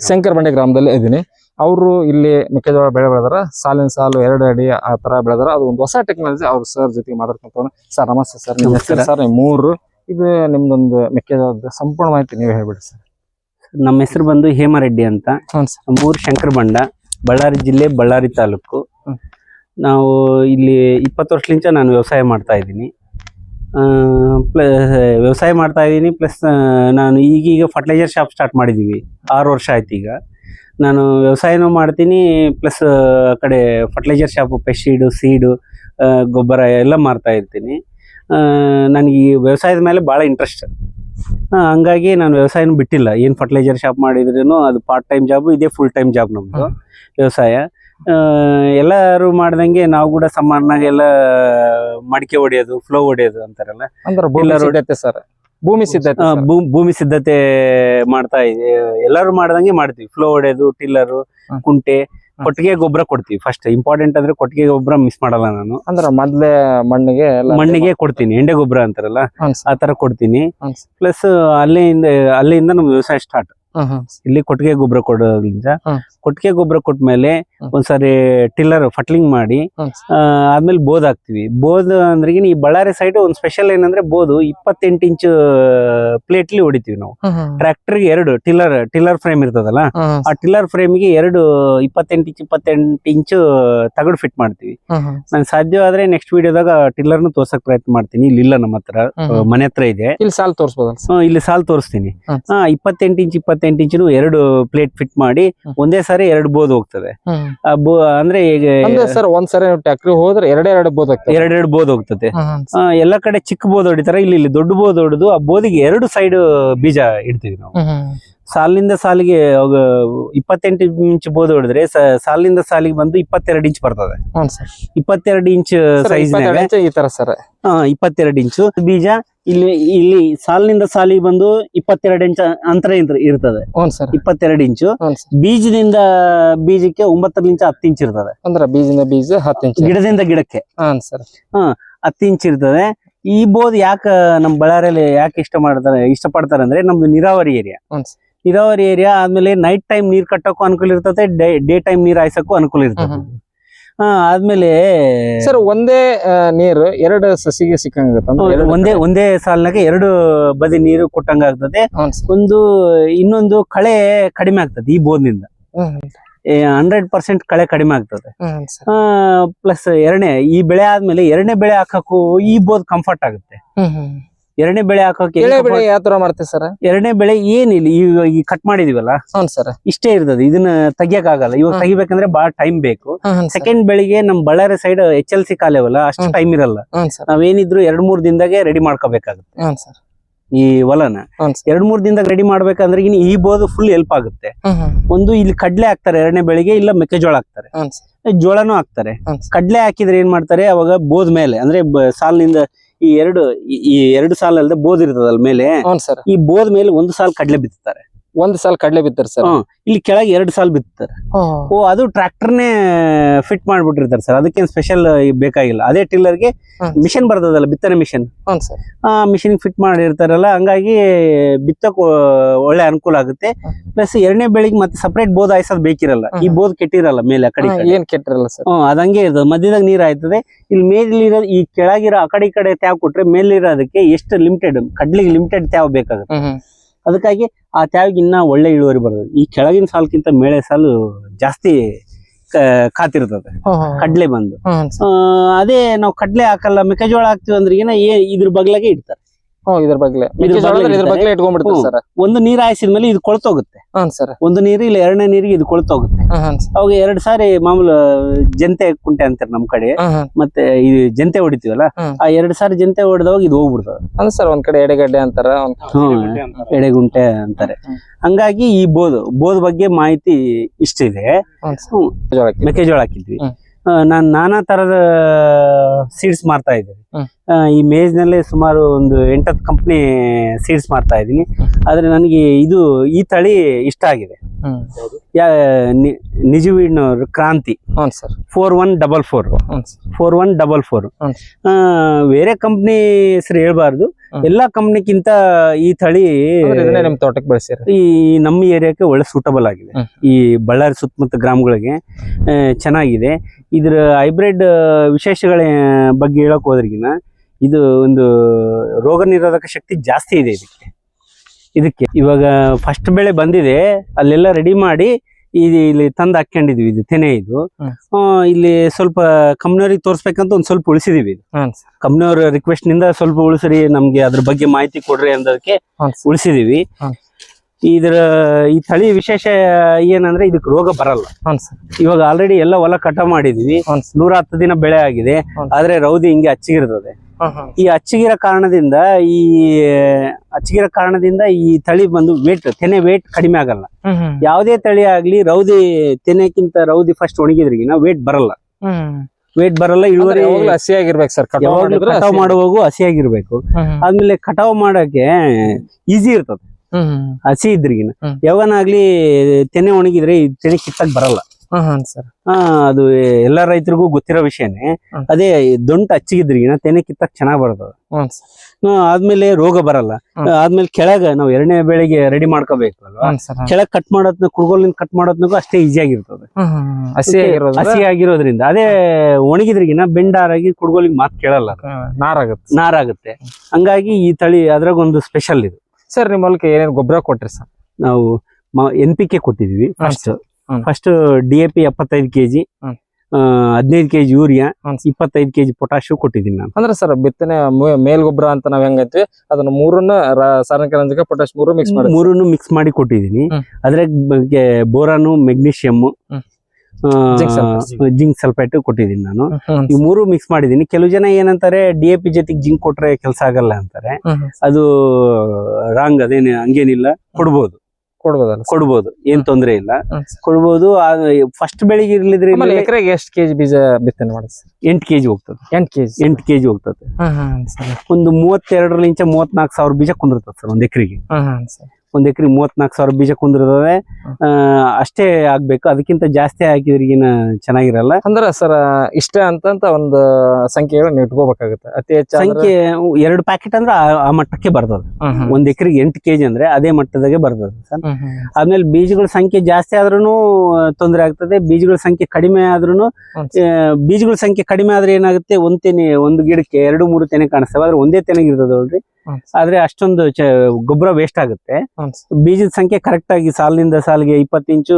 Speaker 2: ಶಂಕರ ಬಂಡೆ ಗ್ರಾಮದಲ್ಲಿ ಇದ್ದೀನಿ. ಅವರು ಇಲ್ಲಿ ಮೆಕ್ಕೆಜೋಳ ಬೆಳೆ ಬೆಳೆದಾರ. ಸಾಲಿನ ಸಾಲು ಎರಡು ಅಡಿ ಆ ತರ ಬೆಳೆದಾರ. ಅದು ಒಂದು ಹೊಸ ಟೆಕ್ನಾಲಜಿ ಅವ್ರ ಸರ್ ಜೊತೆಗೆ ಮಾತಾಡ್ಕೊಂತ ಸರ್ ನಮಸ್ತೆ ಸರ್ ನಿಮ್ಮ ಹೆಸರು? ಸರ್. ಮೂರು ಇದು ನಿಮ್ದೊಂದು ಮೆಕ್ಕೆಜೋಳದ ಸಂಪೂರ್ಣ ಮಾಹಿತಿ ನೀವು ಹೇಳ್ಬಿಡಿ ಸರ್.
Speaker 1: ನಮ್ಮ ಹೆಸರು ಬಂದು ಹೇಮರೆಡ್ಡಿ ಅಂತ. ಮೂರು ಶಂಕರ ಬಂಡ ಬಳ್ಳಾರಿ ಜಿಲ್ಲೆ ಬಳ್ಳಾರಿ ತಾಲೂಕು. ನಾವು ಇಲ್ಲಿ ಇಪ್ಪತ್ತು ವರ್ಷಲಿಂದ ನಾನು ವ್ಯವಸಾಯ ಮಾಡ್ತಾ ಇದ್ದೀನಿ. ಪ್ಲ ವ್ಯವಸಾಯ ಮಾಡ್ತಾ ಇದ್ದೀನಿ ಪ್ಲಸ್ ನಾನು ಈಗೀಗ ಫರ್ಟಿಲೈಸರ್ ಶಾಪ್ ಸ್ಟಾರ್ಟ್ ಮಾಡಿದ್ದೀವಿ ಆರು ವರ್ಷ ಆಯ್ತು ಈಗ. ನಾನು ವ್ಯವಸಾಯನೂ ಮಾಡ್ತೀನಿ ಪ್ಲಸ್ ಆ ಕಡೆ ಫರ್ಟಿಲೈಸರ್ ಶಾಪು ಪೆಸ್ಟಿಡು ಸೀಡು ಗೊಬ್ಬರ ಎಲ್ಲ ಮಾರ್ತಾ ಇರ್ತೀನಿ. ನನಗೆ ಈ ವ್ಯವಸಾಯದ ಮೇಲೆ ಭಾಳ ಇಂಟ್ರೆಸ್ಟ್ ಹಂಗಾಗಿ ನಾನು ವ್ಯವಸಾಯನೂ ಬಿಟ್ಟಿಲ್ಲ. ಏನು ಫರ್ಟಿಲೈಸರ್ ಶಾಪ್ ಮಾಡಿದ್ರೂ ಅದು ಪಾರ್ಟ್ ಟೈಮ್ ಜಾಬು ಇದೇ ಫುಲ್ ಟೈಮ್ ಜಾಬ್ ನಮ್ಮದು ವ್ಯವಸಾಯ. ಆ, ಎಲ್ಲರೂ ಮಾಡ್ದಂಗೆ ನಾವು ಕೂಡ ಸಮಾನಾಗಿ ಎಲ್ಲ ಮಡಿಕೆ ಹೊಡೆಯೋದು ಫ್ಲೋ ಹೊಡೆಯೋದು ಅಂತಾರಲ್ಲ.
Speaker 2: ಅಂದ್ರೆ ಸರ್. ಭೂಮಿ ಸಿದ್ಧತೆ
Speaker 1: ಭೂಮಿ ಸಿದ್ಧತೆ ಮಾಡ್ತಾ ಇದೆ ಎಲ್ಲರೂ ಮಾಡ್ದಂಗೆ ಮಾಡ್ತೀವಿ. ಫ್ಲೋ ಹೊಡೆಯೋದು ಟಿಲ್ಲರು ಕುಂಟೆ ಕೊಟ್ಟಿಗೆ ಗೊಬ್ಬರ ಕೊಡ್ತೀವಿ. ಫಸ್ಟ್ ಇಂಪಾರ್ಟೆಂಟ್ ಅಂದ್ರೆ ಕೊಟ್ಟಿಗೆ ಗೊಬ್ಬರ ಮಿಸ್ ಮಾಡಲ್ಲ ನಾನು.
Speaker 2: ಅಂದ್ರೆ ಮೊದ್ಲೇ ಮಣ್ಣಿಗೆ
Speaker 1: ಮಣ್ಣಿಗೆ ಕೊಡ್ತೀನಿ. ಎಂಡೆ ಗೊಬ್ಬರ ಅಂತಾರಲ್ಲ ಆ ತರ ಕೊಡ್ತೀನಿ. ಪ್ಲಸ್ ಅಲ್ಲಿಂದ ಅಲ್ಲಿಂದ ನಮ್ ವ್ಯವಸಾಯ ಸ್ಟಾರ್ಟ್ ಇಲ್ಲಿ ಕೊಟ್ಟಿಗೆ ಗೊಬ್ಬರ ಕೊಡೋದ್ರಿಂದ. ಕೊಟ್ಟಿಗೆ ಗೊಬ್ಬರ ಕೊಟ್ಮೇಲೆ
Speaker 2: ಮೇಲೆ
Speaker 1: ಒಂದ್ಸರಿ ಟಿಲ್ಲರ್ ಫಟ್ಲಿಂಗ್ ಮಾಡಿ ಆ, ಆದ್ಮೇಲೆ ಬೋದ್ ಹಾಕ್ತಿವಿ. ಬೋದ್ ಅಂದ್ರೆ ಈ ಬಳ್ಳಾರಿ ಸೈಡ್ ಒಂದ್ ಸ್ಪೆಷಲ್ ಏನಂದ್ರೆ ಬೋದು ಇಪ್ಪತ್ತೆಂಟು ಇಂಚ್ ಪ್ಲೇಟ್ಲಿ ಹೊಡಿತೀವಿ ನಾವು. ಟ್ರಾಕ್ಟರ್ಗೆ ಎರಡು ಟಿಲ್ಲರ್ ಟಿಲ್ಲರ್ ಫ್ರೇಮ್ ಇರ್ತದಲ್ಲ ಆ ಟಿಲ್ಲರ್ ಫ್ರೇಮ್ಗೆ ಎರಡು ಇಪ್ಪತ್ತೆಂಟು ಇಂಚ್ ಇಪ್ಪತ್ತೆಂಟು ಇಂಚ್ ತಗಡು ಫಿಟ್ ಮಾಡ್ತೀವಿ. ನಾನು ಸಾಧ್ಯವಾದ್ರೆ ನೆಕ್ಸ್ಟ್ ವಿಡಿಯೋದಾಗ ಟಿಲ್ಲರ್ನು ತೋರ್ಸಕ್ ಪ್ರಯತ್ನ ಮಾಡ್ತೀನಿ. ಇಲ್ಲಿ ಇಲ್ಲ ನಮ್ಮ ಹತ್ರ ಆ,
Speaker 2: ಹ್ಮ್.
Speaker 1: ಮನೆ ಹತ್ರ ಇದೆ.
Speaker 2: ಇಲ್ಲಿ ಸಾಲ್ ತೋರ್ಸ್ಬೋದಲ್ಲ
Speaker 1: ಇಲ್ಲಿ ಸಾಲ್ ತೋರಿಸ್ತೀನಿ.
Speaker 2: ಹ್ಮ್.
Speaker 1: ಹಾ ಇಪ್ಪತ್ತೆಂಟು ಇಂಚ್ ಇಪ್ಪತ್ತೆಂಟು ಇಂಚ್ ಎರಡು ಪ್ಲೇಟ್ ಫಿಟ್ ಮಾಡಿ
Speaker 2: ಹ್ಮ್.
Speaker 1: ಒಂದೇ ಸಾರಿ ಎರಡು ಬೋದ್ ಹೋಗ್ತದೆ. ಆ ಬೋ ಅಂದ್ರೆ ಈಗ
Speaker 2: ಅಂದ್ರೆ ಸರ್ ಒಂದ್ ಸರಿ ಟ್ಯಾಕ್ರಿ ಹೋದ್ರೆ ಎರಡೇ ಎರಡು ಬೋದ್ ಆಗ್ತದೆ
Speaker 1: ಎರಡೆರಡು ಬೋದ್ ಹೋಗ್ತದೆ. ಆ, ಎಲ್ಲ ಕಡೆ ಚಿಕ್ಕ ಬೋದ್ ಹೊಡಿತಾರೆ. ಇಲ್ಲಿ ಇಲ್ಲಿ ದೊಡ್ಡ ಬೋದ್ ಹೊಡೆದು ಆ ಬೋದಿಗೆ ಎರಡು ಸೈಡ್ ಬೀಜ ಇಡ್ತೀವಿ ನಾವು. ಸಾಲಿನಿಂದ ಸಾಲಿಗೆ ಇಪ್ಪತ್ತೆಂಟು ಇಂಚ್ ಬೋದ್ ಹೊಡೆದ್ರೆ ಸಾಲಿನಿಂದ ಸಾಲಿಗೆ ಬಂದು ಇಪ್ಪತ್ತೆರಡು ಇಂಚ್ ಬರ್ತದೆ. ಇಪ್ಪತ್ತೆರಡು ಇಂಚ್ ಸೈಜ್
Speaker 2: ಈ ತರ ಸರ್.
Speaker 1: ಇಪ್ಪತ್ತೆರಡು ಇಂಚು. ಬೀಜ ಇಲ್ಲಿ ಇಲ್ಲಿ ಸಾಲಿನಿಂದ ಸಾಲಿಗೆ ಬಂದು ಇಪ್ಪತ್ತೆರಡು ಇಂಚ್ ಅಂತರ ಇರ್- ಇರ್ತದೆ. ಇಪ್ಪತ್ತೆರಡು ಇಂಚು. ಬೀಜದಿಂದ ಬೀಜಕ್ಕೆ ಒಂಬತ್ತರಿಂದ ಹತ್ತು ಇಂಚ್ ಇರ್ತದೆ.
Speaker 2: ಅಂದ್ರೆ ಬೀಜದಿಂದ ಬೀಜ ಹತ್ತು ಇಂಚ್.
Speaker 1: ಗಿಡದಿಂದ ಗಿಡಕ್ಕೆ.
Speaker 2: ಹಾಂ ಸರ್.
Speaker 1: ಹತ್ತು ಇಂಚ್ ಇರ್ತದೆ. ಈ ಬೋದ್ ಯಾಕ ನಮ್ ಬಳ್ಳಾರಿಯಲ್ಲಿ ಯಾಕೆ ಇಷ್ಟ ಮಾಡ್ತಾರೆ ಇಷ್ಟಪಡ್ತಾರೆ ಅಂದ್ರೆ ನಮ್ದು ನೀರಾವರಿ ಏರಿಯಾ. ನೀರಾವರಿ ಏರಿಯಾ ಆದ್ಮೇಲೆ ನೈಟ್ ಟೈಮ್ ನೀರ್ ಕಟ್ಟಕ್ಕೂ ಅನುಕೂಲ ಇರ್ತದೆ ಡೇ ಟೈಮ್ ನೀರ್ ಹಾಯ್ಸಕ್ಕೂ ಅನುಕೂಲ ಇರ್ತದೆ. ಹಾ ಆದ್ಮೇಲೆ
Speaker 2: ಸರ್ ಒಂದೇ ನೀರು ಎರಡು ಸಸಿಗೆ ಸಿಕ್ಕಂಗತ್ತ
Speaker 1: ಹ್ಮ್, ಒಂದೇ ಒಂದೇ ಸಾಲಿನಾಗ ಎರಡು ಬದಿ ನೀರು ಕೊಟ್ಟಂಗ ಆಗ್ತದೆ. ಒಂದು ಇನ್ನೊಂದು ಕಳೆ ಕಡಿಮೆ ಆಗ್ತದೆ ಈ ಬೋದ್ನಿಂದ
Speaker 2: ಹ್ಮ್
Speaker 1: ಹಂಡ್ರೆಡ್ ಪರ್ಸೆಂಟ್ ಕಳೆ ಕಡಿಮೆ ಆಗ್ತದೆ. ಪ್ಲಸ್ ಎರಡನೇ ಈ ಬೆಳೆ ಆದ್ಮೇಲೆ ಎರಡನೇ ಬೆಳೆ ಹಾಕಕ್ಕೂ ಈ ಬೋದ್ ಕಂಫರ್ಟ್ ಆಗುತ್ತೆ. ಎರಡನೇ ಬೆಳೆ ಹಾಕೋಕೆ
Speaker 2: ಎಳೆ ಬೆಳೆ ಯಾವ ತರ ಮಾಡ್ತೀವಿ ಸರ್?
Speaker 1: ಎರಡನೇ ಬೆಳೆ ಏನಿಲ್ಲ ಈಗ ಈ ಕಟ್ ಮಾಡಿದೀವಲ್ಲ?
Speaker 2: ಹ್ಞೂ ಸರ್.
Speaker 1: ಇಷ್ಟೇ ಇರ್ತದೆ ಇದನ್ನ ತೆಗಿಯಕ್ ಆಗಲ್ಲ ಇವಾಗ. ತೆಗಿಬೇಕಂದ್ರೆ ಬಹಳ ಟೈಮ್ ಬೇಕು. ಸೆಕೆಂಡ್ ಬೆಳಿಗ್ಗೆ ನಮ್ Ballari side H L C ಕಾಲೇವಲ್ಲ ಅಷ್ಟು ಟೈಮ್ ಇರಲ್ಲ. ನಾವೇನಿದ್ರು ಎರಡ್ ಮೂರ್ ದಿನದಾಗೆ ರೆಡಿ ಮಾಡ್ಕೋಬೇಕಾಗುತ್ತೆ.
Speaker 2: ಹ್ಞೂ ಸರ್.
Speaker 1: ಈ ಹೊಲನ. ಎರಡ್ ಮೂರ್ ದಿನದಾಗ ರೆಡಿ ಮಾಡ್ಬೇಕಂದ್ರೆ ಇನ್ನು ಈ ಬೋದು ಫುಲ್ ಹೆಲ್ಪ್ ಆಗುತ್ತೆ ಒಂದು ಇಲ್ಲಿ ಕಡ್ಲೆ ಹಾಕ್ತಾರೆ ಎರಡನೇ ಬೆಳಿಗ್ಗೆ ಇಲ್ಲ ಮೆಕ್ಕೆಜೋಳ ಹಾಕ್ತಾರೆ. ಜೋಳನು ಹಾಕ್ತಾರೆ. ಕಡ್ಲೆ ಹಾಕಿದ್ರೆ ಏನ್ ಮಾಡ್ತಾರೆ? ಅವಾಗ ಬೋದ್ ಮೇಲೆ ಅಂದ್ರೆ ಸಾಲಿನಿಂದ ಈ ಎರಡು ಈ- ಈ ಎರಡು ಸಾಲ ಅಲ್ಲದೆ ಬೋದ್ ಇರ್ತದಲ್ಲ ಮೇಲೆ?
Speaker 2: ಹ್ಞೂ ಸರ್.
Speaker 1: ಈ ಬೋದ್ ಮೇಲೆ ಒಂದು ಸಾಲ್ ಕಡ್ಲೆ ಬಿತ್ತಾರೆ
Speaker 2: ಒಂದ್ ಸಾಲ ಕಡ್ಲೆ ಬಿತ್ತಾರ ಸರ್.
Speaker 1: ಹ್ಮ್. ಇಲ್ಲಿ ಕೆಳಗೆ ಎರಡ್ ಸಾಲ್ ಬಿತ್ತಾರೆ. ಓ ಅದು ಟ್ರ್ಯಾಕ್ಟರ್ನೇ ಫಿಟ್ ಮಾಡ್ಬಿಟ್ಟಿರ್ತಾರೆ ಸರ್. ಅದಕ್ಕೇನು ಸ್ಪೆಷಲ್ ಬೇಕಾಗಿಲ್ಲ. ಅದೇ ಟಿಲ್ಲರ್ಗೆ
Speaker 2: ಗೆ
Speaker 1: ಮಿಷನ್ ಬರ್ತದಲ್ಲ ಬಿತ್ತನೆ ಮಿಷನ್.
Speaker 2: ಹ್ಞೂ ಸರ್.
Speaker 1: ಆ ಮಿಷಿನ್ ಫಿಟ್ ಮಾಡಿರ್ತಾರಲ್ಲ ಹಂಗಾಗಿ ಬಿತ್ತಕ್ ಒಳ್ಳೆ ಅನುಕೂಲ ಆಗುತ್ತೆ. ಪ್ಲಸ್ ಎರಡನೇ ಬೆಳಿಗ್ಗೆ ಮತ್ತೆ ಸಪರೇಟ್ ಬೋದ್ ಹಾಯ್ಸೋದ್ ಬೇಕಿರಲ್ಲ. ಈ
Speaker 2: ಹ್ಮ್.
Speaker 1: ಬೋದ್ ಕೆಟ್ಟಿರಲ್ಲ ಮೇಲೆ ಆ ಕಡೆ ಈ ಕಡೆ.
Speaker 2: ಏನ್ ಕೆಟ್ಟಿರಲ್ಲ ಸರ್.
Speaker 1: ಹ್ಮ್ ಅದಂಗೆ ಇರ್ತದೆ. ಮಧ್ಯದಾಗ ನೀರ್ ಆಯ್ತದೆ. ಇಲ್ಲಿ ಮೇಲಿರೋ ಈ ಕೆಳಗಿರೋ ಆ ಕಡೆ ಈ ಕಡೆ ತ್ಯಾವ್ ಕೊಟ್ರೆ ಮೇಲಿರೋದಕ್ಕೆ ಎಷ್ಟು ಲಿಮಿಟೆಡ್ ಕಡ್ಲಿಗೆ ಲಿಮಿಟೆಡ್ ತ್ಯಾವ್ ಬೇಕಾಗುತ್ತೆ.
Speaker 2: ಹ್ಮ್ ಹ್ಮ್.
Speaker 1: ಅದಕ್ಕಾಗಿ ಆ ತ್ಯಾವಿಗೆ ಇನ್ನ ಒಳ್ಳೆ ಇಳುವರಿ ಬರ್ತದೆ. ಈ ಕೆಳಗಿನ ಸಾಲಕ್ಕಿಂತ ಮೇಳೆ ಸಾಲು ಜಾಸ್ತಿ ಕಾತಿರ್ತದೆ. ಕಡ್ಲೆ ಬಂದು. ಅದೇ ನಾವು ಕಡ್ಲೆ ಹಾಕಲ್ಲ ಮೆಕ್ಕೆಜೋಳ ಹಾಕ್ತಿವಿ ಅಂದ್ರೆ ಏನ ಏ ಇದ್ರ ಬಗ್ಲಾಗೆ ಇಡ್ತಾರೆ.
Speaker 2: ಹ್ಞೂ ಇದ್ರ ಬಗ್ಗೆ
Speaker 1: ಇದ್ರ ಬಗ್ಗೆ.
Speaker 2: ಸರ್.
Speaker 1: ಒಂದು ನೀರ್ ಹಾಯಿಸಿದ ಮೇಲೆ ಇದು ಕೊಳ್ತೋಗುತ್ತೆ.
Speaker 2: ಸರ್.
Speaker 1: ಒಂದು ನೀರು ಇಲ್ಲ ಎರಡನೇ ನೀರಿಗೆ ಇದು ಕೊಳ್ತೋಗುತ್ತೆ.
Speaker 2: ಸರ್.
Speaker 1: ಅವಾಗ ಎರಡ್ ಸಾರಿ ಮಾಮೂಲು ಜಂತೆ ಕುಂಟೆ ಅಂತಾರೆ ನಮ್ ಕಡೆ. ಮತ್ತೆ ಈ ಜಂತೆ ಹೊಡಿತೀವಲ್ಲ ಆ ಎರಡ್ ಸಾರಿ ಜಂತೆ ಹೊಡೆದವಾಗ ಇದು ಹೋಗ್ಬಿಡ್ತದೆ.
Speaker 2: ಅಂದ್ರೆ ಸರ್ ಒಂದ್ ಕಡೆ ಎಡೆಗಡ್ಡೆ ಅಂತಾರ
Speaker 1: ಎಡೆಗುಂಟೆ ಅಂತಾರೆ. ಹಂಗಾಗಿ ಈ ಬೋದು ಬೋದ್ ಬಗ್ಗೆ ಮಾಹಿತಿ ಇಷ್ಟಿದೆ. ಮೆಕ್ಕೆಜೋಳ ಹಾಕಿದ್ವಿ. ನಾನ್ ನಾನಾ ತರದ ಸೀಡ್ಸ್ ಮಾರ್ತಾ ಇದ್ದೀನಿ. ಆ, ಈ ಮೇಜ್ನಲ್ಲಿ ಸುಮಾರು ಒಂದು ಎಂಟತ್ತು ಕಂಪ್ನಿ ಸೀಡ್ಸ್ ಮಾರ್ತಾ ಇದ್ದೀನಿ. ಆದ್ರೆ ನನಗೆ ಇದು ಈ ತಳಿ ಇಷ್ಟ ಆಗಿದೆ. ನಿಜವೀಡ್ನವ್ರ ಕ್ರಾಂತಿ.
Speaker 2: ಹ್ಞೂ sir.
Speaker 1: Four one double four. Four one double four. ಬೇರೆ ಕಂಪ್ನಿ ಹೆಸರು ಹೇಳ್ಬಾರ್ದು. ಎಲ್ಲಾ ಕಂಪ್ನಿಗಿಂತ ಈ ತಳಿ
Speaker 2: ಅಂದ್ರೆ ಇದನ್ನೇ ನಿಮ್ ತೋಟಕ್ಕೆ ಬಳಸಿರ
Speaker 1: ಈ ನಮ್ಮ ಏರಿಯಾಕ್ಕೆ ಒಳ್ಳೆ ಸೂಟಬಲ್ ಆಗಿದೆ. ಈ ಬಳ್ಳಾರಿ ಸುತ್ತಮುತ್ತ ಗ್ರಾಮಗಳಿಗೆ ಚೆನ್ನಾಗಿದೆ. ಇದ್ರ ಹೈಬ್ರಿಡ್ ವಿಶೇಷಗಳ ಬಗ್ಗೆ ಹೇಳಕ್ ಹೋದ್ರಿಗಿನ ಇದು ಒಂದು ರೋಗ ನಿರೋಧಕ ಶಕ್ತಿ ಜಾಸ್ತಿ ಇದೆ ಇದಕ್ಕೆ. ಇದಕ್ಕೆ ಇವಾಗ ಫಸ್ಟ್ ಬೆಳೆ ಬಂದಿದೆ ಅಲ್ಲೆಲ್ಲ ರೆಡಿ ಮಾಡಿ ಇದು ಇಲ್ಲಿ ತಂದು ಹಾಕೊಂಡಿದ್ವಿ ಇದು ತೆನೆ ಇದು. ಇಲ್ಲಿ ಸ್ವಲ್ಪ ಕಂಪ್ನಿಯವ್ರಿಗೆ ತೋರಿಸ್ಬೇಕಂತ ಒಂದು ಸ್ವಲ್ಪ ಉಳಿಸಿದೀವಿ ಕಂಪ್ನಿಯವ್ರ ರಿಕ್ವೆಸ್ಟ್ನಿಂದ ಸ್ವಲ್ಪ ಉಳಿಸ್ರಿ ನಮ್ಗೆ ಅದ್ರ ಬಗ್ಗೆ ಮಾಹಿತಿ ಕೊಡ್ರಿ ಅನ್ನೋದಕ್ಕೆ ಉಳಿಸಿದೀವಿ. ಇದ್ರ ಈ ತಳಿ ವಿಶೇಷ ಏನಂದ್ರೆ ಇದಕ್ಕೆ ರೋಗ ಬರಲ್ಲ. ಇವಾಗ ಆಲ್ರೆಡಿ ಎಲ್ಲ ಹೊಲ ಕಟ ಮಾಡಿದೀವಿ. ನೂರ ಹತ್ತು ದಿನ ಬೆಳೆ ಆಗಿದೆ. ಆದ್ರೆ ರೌದಿ ಹಿಂಗೆ ಹಚ್ಚಿಗಿರ್ತದೆ. ಈ ಅಚ್ಚಿಗಿರ ಕಾರಣದಿಂದ ಈ ಅಚ್ಚಿಗಿರ ಕಾರಣದಿಂದ ಈ ತಳಿ ಬಂದು ವೇಟ್ ತೆನೆ ವೇಟ್ ಕಡಿಮೆ ಆಗಲ್ಲ. ಯಾವುದೇ ತಳಿ ಆಗ್ಲಿ ರೌದಿ ತೆನೆಕ್ಕಿಂತ ರೌದಿ ಫಸ್ಟ್ ಒಣಗಿದ್ರಿಗಿನ ವೇಟ್ ಬರಲ್ಲ.
Speaker 2: ಹ್ಮ್.
Speaker 1: ವೇಟ್ ಬರಲ್ಲ ಇಳುವರಿ
Speaker 2: ಹಸಿಯಾಗಿರ್ಬೇಕು ಹಸಿ ಆಗಿರ್ಬೇಕು ಸರ್. ಕಟಾವ್
Speaker 1: ಮಾಡುವಾಗ
Speaker 2: ಮಾಡಿದ್ರೆ
Speaker 1: ಕಟಾವ್
Speaker 2: ಹಸಿ-
Speaker 1: ಮಾಡುವಾಗೂ ಹಸಿಯಾಗಿರ್ಬೇಕು. ಆದ್ಮೇಲೆ ಕಟಾವ್ ಮಾಡಕ್ಕೆ ಈಸಿ ಇರ್ತದೆ. ಹಸಿ ಇದ್ರಿಗಿನ.
Speaker 2: ಯಾವಾಗ
Speaker 1: ಆಗ್ಲಿ ತೆನೆ ಒಣಗಿದ್ರೆ ಈ ತೆನೆ ಕಿತ್ತಕ್ ಬರಲ್ಲ.
Speaker 2: ಸರ್.
Speaker 1: ಆ ಅದು ಎಲ್ಲ ರೈತರಿಗೂ ಗೊತ್ತಿರೋ ವಿಷಯನೇ. ಅದೇ ದೊಂಟ ಹಚ್ಚಿಗಿದ್ರಿಗಿನ ತೆನೆ ಕಿತ್ತಕ್ ಚೆನ್ನಾಗ್ ಬರ್ತದೆ. ಆದ್ಮೇಲೆ ರೋಗ ಬರಲ್ಲ. ಆದ್ಮೇಲೆ ಕೆಳಗ ನಾವು ಎರಡನೇ ಬೆಳೆಗೆ ರೆಡಿ ಮಾಡ್ಕೋಬೇಕು ಅಲ್ವಾ ಕೆಳಗ್ ಕಟ್ ಮಾಡೋದ್ನ ಕುಡ್ಗೋಲಿಂದ ಕಟ್ ಮಾಡೋದ್ನಾಗೂ ಅಷ್ಟೇ ಈಜಿ ಆಗಿರ್ತದೆ.
Speaker 2: ಹಸಿ ಆಗಿರೋದು.
Speaker 1: ಹಸಿ ಆಗಿರೋದ್ರಿಂದ ಅದೇ ಒಣಗಿದ್ರಿಗಿನ ಬೆಂಡಾರಾಗಿ ಕುಡ್ಗೋಲಿಗೆ ಮಾತ್ ಕೇಳಲ್ಲ.
Speaker 2: ನಾರಾಗುತ್ತೆ
Speaker 1: ನಾರಾಗುತ್ತೆ ಹಂಗಾಗಿ ಈ ತಳಿ ಅದ್ರಾಗ ಒಂದು ಸ್ಪೆಷಲ್ ಇದು.
Speaker 2: ಸರ್ ನಿಮ್ಮ ಹೊಲಕ್ಕೆ ಏನೇನು ಗೊಬ್ಬರ ಕೊಟ್ರಿ ಸರ್?
Speaker 1: ನಾವು N P K ಕೊಟ್ಟಿದೀವಿ first. First D A P ಎಪ್ಪತ್ತೈದು ಕೆಜಿ. ಹದಿನೈದು ಕೆಜಿ ಯೂರಿಯಾ. ಇಪ್ಪತ್ತೈದು ಕೆಜಿ ಪೊಟಾಶು ಕೊಟ್ಟಿದ್ದೀನಿ ನಾನು.
Speaker 2: ಅಂದ್ರೆ ಸರ್ ಬಿತ್ತನೆ ಮೇಲ್ಗೊಬ್ಬರ ಮೇಲ್ ಗೊಬ್ಬರ ಅಂತ ನಾವ್ ಹೆಂಗೈತಿ ಅದನ್ನ ಮೂರನ್ನ ಸಾರ್ವಜನಿಕ ರಂಜಕ ಪೊಟ್ಯಾಶ್ ಮೂರು ಮಿಕ್ಸ್ ಮಾಡಿ
Speaker 1: ಮೂರನ್ನು ಮಿಕ್ಸ್ ಮಾಡಿ ಕೊಟ್ಟಿದ್ದೀನಿ. ಅದ್ರಾಗ ಬೋರಾನು ಮೆಗ್ನೀಷಿಯಮ್. ಜಿಂಕ್ ಸಲ್ಫೇಟ್ ಕೊಟ್ಟಿದ್ದೀನಿ ನಾನು. ಈ ಮೂರು ಮಿಕ್ಸ್ ಮಾಡಿದ್ದೀನಿ. ಕೆಲವು ಜನ ಏನಂತಾರೆ ಡಿ ಎ ಪಿ ಜೊತೆಗೆ ಜಿಂಕ್ ಕೊಟ್ರೆ ಕೆಲಸ ಆಗಲ್ಲ ಅಂತಾರೆ. ಅದು ರಾಂಗ್ ಅದೇನು ಹಂಗೇನಿಲ್ಲ ಕೊಡ್ಬೋದು.
Speaker 2: ಕೊಡ್ಬೋದಲ್ಲ?
Speaker 1: ಕೊಡ್ಬೋದು ಏನ್ ತೊಂದ್ರೆ ಇಲ್ಲ. ಕೊಡ್ಬೋದು ಫಸ್ಟ್ ಬೆಳಿಗ್ಗೆ ಇರ್ಲಿದ್ರೆ
Speaker 2: ಎಕರೆಗೆ ಎಷ್ಟು ಕೆಜಿ ಬೀಜ ಬಿತ್ತನೆ ಮಾಡಿ
Speaker 1: ಎಂಟು ಕೆಜಿ ಹೋಗ್ತದೆ.
Speaker 2: ಎಂಟು ಕೆಜಿ
Speaker 1: ಎಂಟು ಕೆಜಿ ಹೋಗ್ತದೆ. ಒಂದು ಮೂವತ್ತೆರಡರಿಂದ ಮೂವತ್ನಾಲ್ಕು ಸಾವಿರ ಬೀಜ ಕುಂದಿರ್ತದೆ ಸರ್ ಒಂದ್ ಎಕರೆಗೆ. ಒಂದ್ ಎಕರೆ ಮೂವತ್ನಾಲ್ಕು ಸಾವಿರ ಬೀಜ ಕುಂದಿರ್ತದೆ ಆ, ಅಷ್ಟೇ ಆಗ್ಬೇಕು. ಅದಕ್ಕಿಂತ ಜಾಸ್ತಿ ಹಾಕಿದ್ರಿಗಿನ ಚೆನ್ನಾಗಿರಲ್ಲ.
Speaker 2: ಅಂದ್ರ ಸರ್ ಇಷ್ಟ ಅಂತಂತ ಒಂದು ಸಂಖ್ಯೆಗಳನ್ನ ಇಟ್ಕೋಬೇಕಾಗುತ್ತೆ. ಅತಿ ಹೆಚ್ಚು
Speaker 1: ಸಂಖ್ಯೆ ಎರಡು ಪ್ಯಾಕೆಟ್ ಅಂದ್ರೆ ಆ- ಮಟ್ಟಕ್ಕೆ ಬರ್ತದೆ. ಒಂದ್ ಎಕರೆಗೆ ಎಂಟು ಕೆಜಿ ಅಂದ್ರೆ ಅದೇ ಮಟ್ಟದಾಗೆ ಬರ್ತದೆ ಸರ್. ಆದ್ಮೇಲೆ ಬೀಜಗಳ ಸಂಖ್ಯೆ ಜಾಸ್ತಿ ಆದ್ರೂ ತೊಂದರೆ ಆಗ್ತದೆ. ಬೀಜಗಳ ಸಂಖ್ಯೆ ಕಡಿಮೆ ಆದ್ರೂ ಬೀಜಗಳ ಸಂಖ್ಯೆ ಕಡಿಮೆ ಆದ್ರೆ ಏನಾಗುತ್ತೆ? ಒಂದ್ ತೆನೆ ಒಂದು ಗಿಡಕ್ಕೆ ಎರಡು ಮೂರು ತೆನೆ ಕಾಣಿಸ್ತವೆ. ಆದ್ರೆ ಒಂದೇ ತೆನೆಗೆ ಇರ್ತದೆ ನೋಡ್ರಿ
Speaker 2: ಹ್ಮ್.
Speaker 1: ಆದ್ರೆ ಅಷ್ಟೊಂದು ಚ- ಗೊಬ್ಬರ ವೇಸ್ಟ್ ಆಗುತ್ತೆ. ಬೀಜದ ಸಂಖ್ಯೆ ಕರೆಕ್ಟ್ ಆಗಿ ಸಾಲಿನಿಂದ ಸಾಲಿಗೆ ಇಪ್ಪತ್ತು ಇಂಚು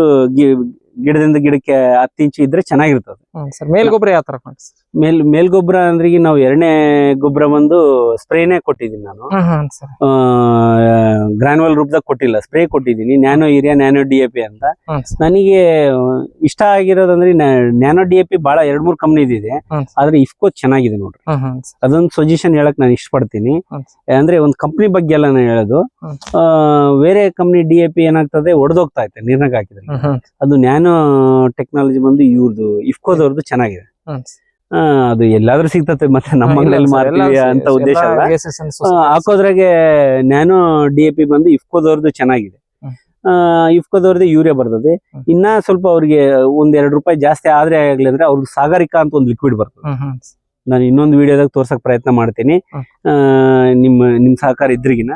Speaker 1: ಗಿಡದಿಂದ ಗಿಡಕ್ಕೆ ಹತ್ತು ಇಂಚು ಇದ್ರೆ ಚೆನ್ನಾಗಿರ್ತದೆ.
Speaker 2: ಮೇಲ್ಗೊಬ್ಬರ ಸರ್ ಮೇಲ್ ಗೊಬ್ಬರ ಯಾವ ತರ
Speaker 1: ಮೇಲ್ ಮೇಲ್ ಗೊಬ್ಬರ ಅಂದ್ರೆ ಈಗ ನಾವು ಎರಡನೇ ಗೊಬ್ಬರ ಬಂದು ಸ್ಪ್ರೇನೇ ಕೊಟ್ಟಿದ್ದೀನಿ ನಾನು.
Speaker 2: ಸರ್.
Speaker 1: ಗ್ರಾನ್ಯುವಲ್ ರೂಪದಾಗ ಕೊಟ್ಟಿಲ್ಲ ಸ್ಪ್ರೇ ಕೊಟ್ಟಿದ್ದೀನಿ nano urea nano D A P ಅಂತ. ನನಗೆ ಇಷ್ಟ ಆಗಿರೋದಂದ್ರೆ ನ್ಯಾನೋ ಡಿ ಎ ಪಿ ಬಹಳ ಎರಡ್ ಮೂರು ಕಂಪ್ನಿ ಇದೆ.
Speaker 2: ಹ್ಮ್.
Speaker 1: ಆದ್ರೆ ಇಫ್ಕೋ ಚೆನ್ನಾಗಿದೆ ನೋಡ್ರಿ. ಅದೊಂದು ಸಜೆಷನ್ ಹೇಳಕ್ ನಾನು ಇಷ್ಟಪಡ್ತೀನಿ.
Speaker 2: ಹ್ಮ್.
Speaker 1: ಅಂದ್ರೆ ಒಂದು ಕಂಪ್ನಿ ಬಗ್ಗೆ ಎಲ್ಲ ನಾನು ಹೇಳೋದು.
Speaker 2: ಹ್ಮ್.
Speaker 1: ಆ, ಬೇರೆ ಕಂಪ್ನಿ ಡಿ ಎ ಪಿ ಏನಾಗ್ತದೆ ಒಡೆದೋಗ್ತಾ ಇದೆ ನೀರ್ನಾಗ ಹಾಕಿದ್ರೆ. ಅದು ನ್ಯಾನೋ ಟೆಕ್ನಾಲಜಿ ಬಂದು ಇವ್ರದ್ದು ಇಫ್ಕೋದವ್ರದ್ದು ಚೆನ್ನಾಗಿದೆ. ಆ, ಅದು ಎಲ್ಲಾದ್ರೂ ಸಿಗ್ತತೆ ಮತ್ತೆ ನಮ್ಮ ಮನೇಲಿ ಮಾರ್ತೀವಿ ಅಂತ ಉದ್ದೇಶ ಹಾಕೋದ್ರಾಗೆ ನ್ಯಾನೋ ಡಿ ಎ ಪಿ ಬಂದು ಇಫ್ಕೋದವ್ರದ್ದು ಚೆನ್ನಾಗಿದೆ. ಇಫ್ಕೋದವ್ರದ್ದು ಯೂರಿಯಾ ಬರ್ತದೆ. ಇನ್ನ ಸ್ವಲ್ಪ ಅವ್ರಿಗೆ ಒಂದ್ ಎರಡು ರೂಪಾಯಿ ಜಾಸ್ತಿ ಆದ್ರೆ ಆಗ್ಲಿ ಅಂದ್ರೆ ಅವ್ರಿಗೆ ಸಾಗರಿಕಾ ಅಂತ ಒಂದು ಲಿಕ್ವಿಡ್ ಬರ್ತದೆ. ನಾನು ಇನ್ನೊಂದು ವಿಡಿಯೋದಾಗ ತೋರ್ಸಕ್ ಪ್ರಯತ್ನ ಮಾಡ್ತೀನಿ. ನಿಮ್ಮ ನಿಮ್ ಸಹಕಾರ ಇದ್ರಿಗಿನ.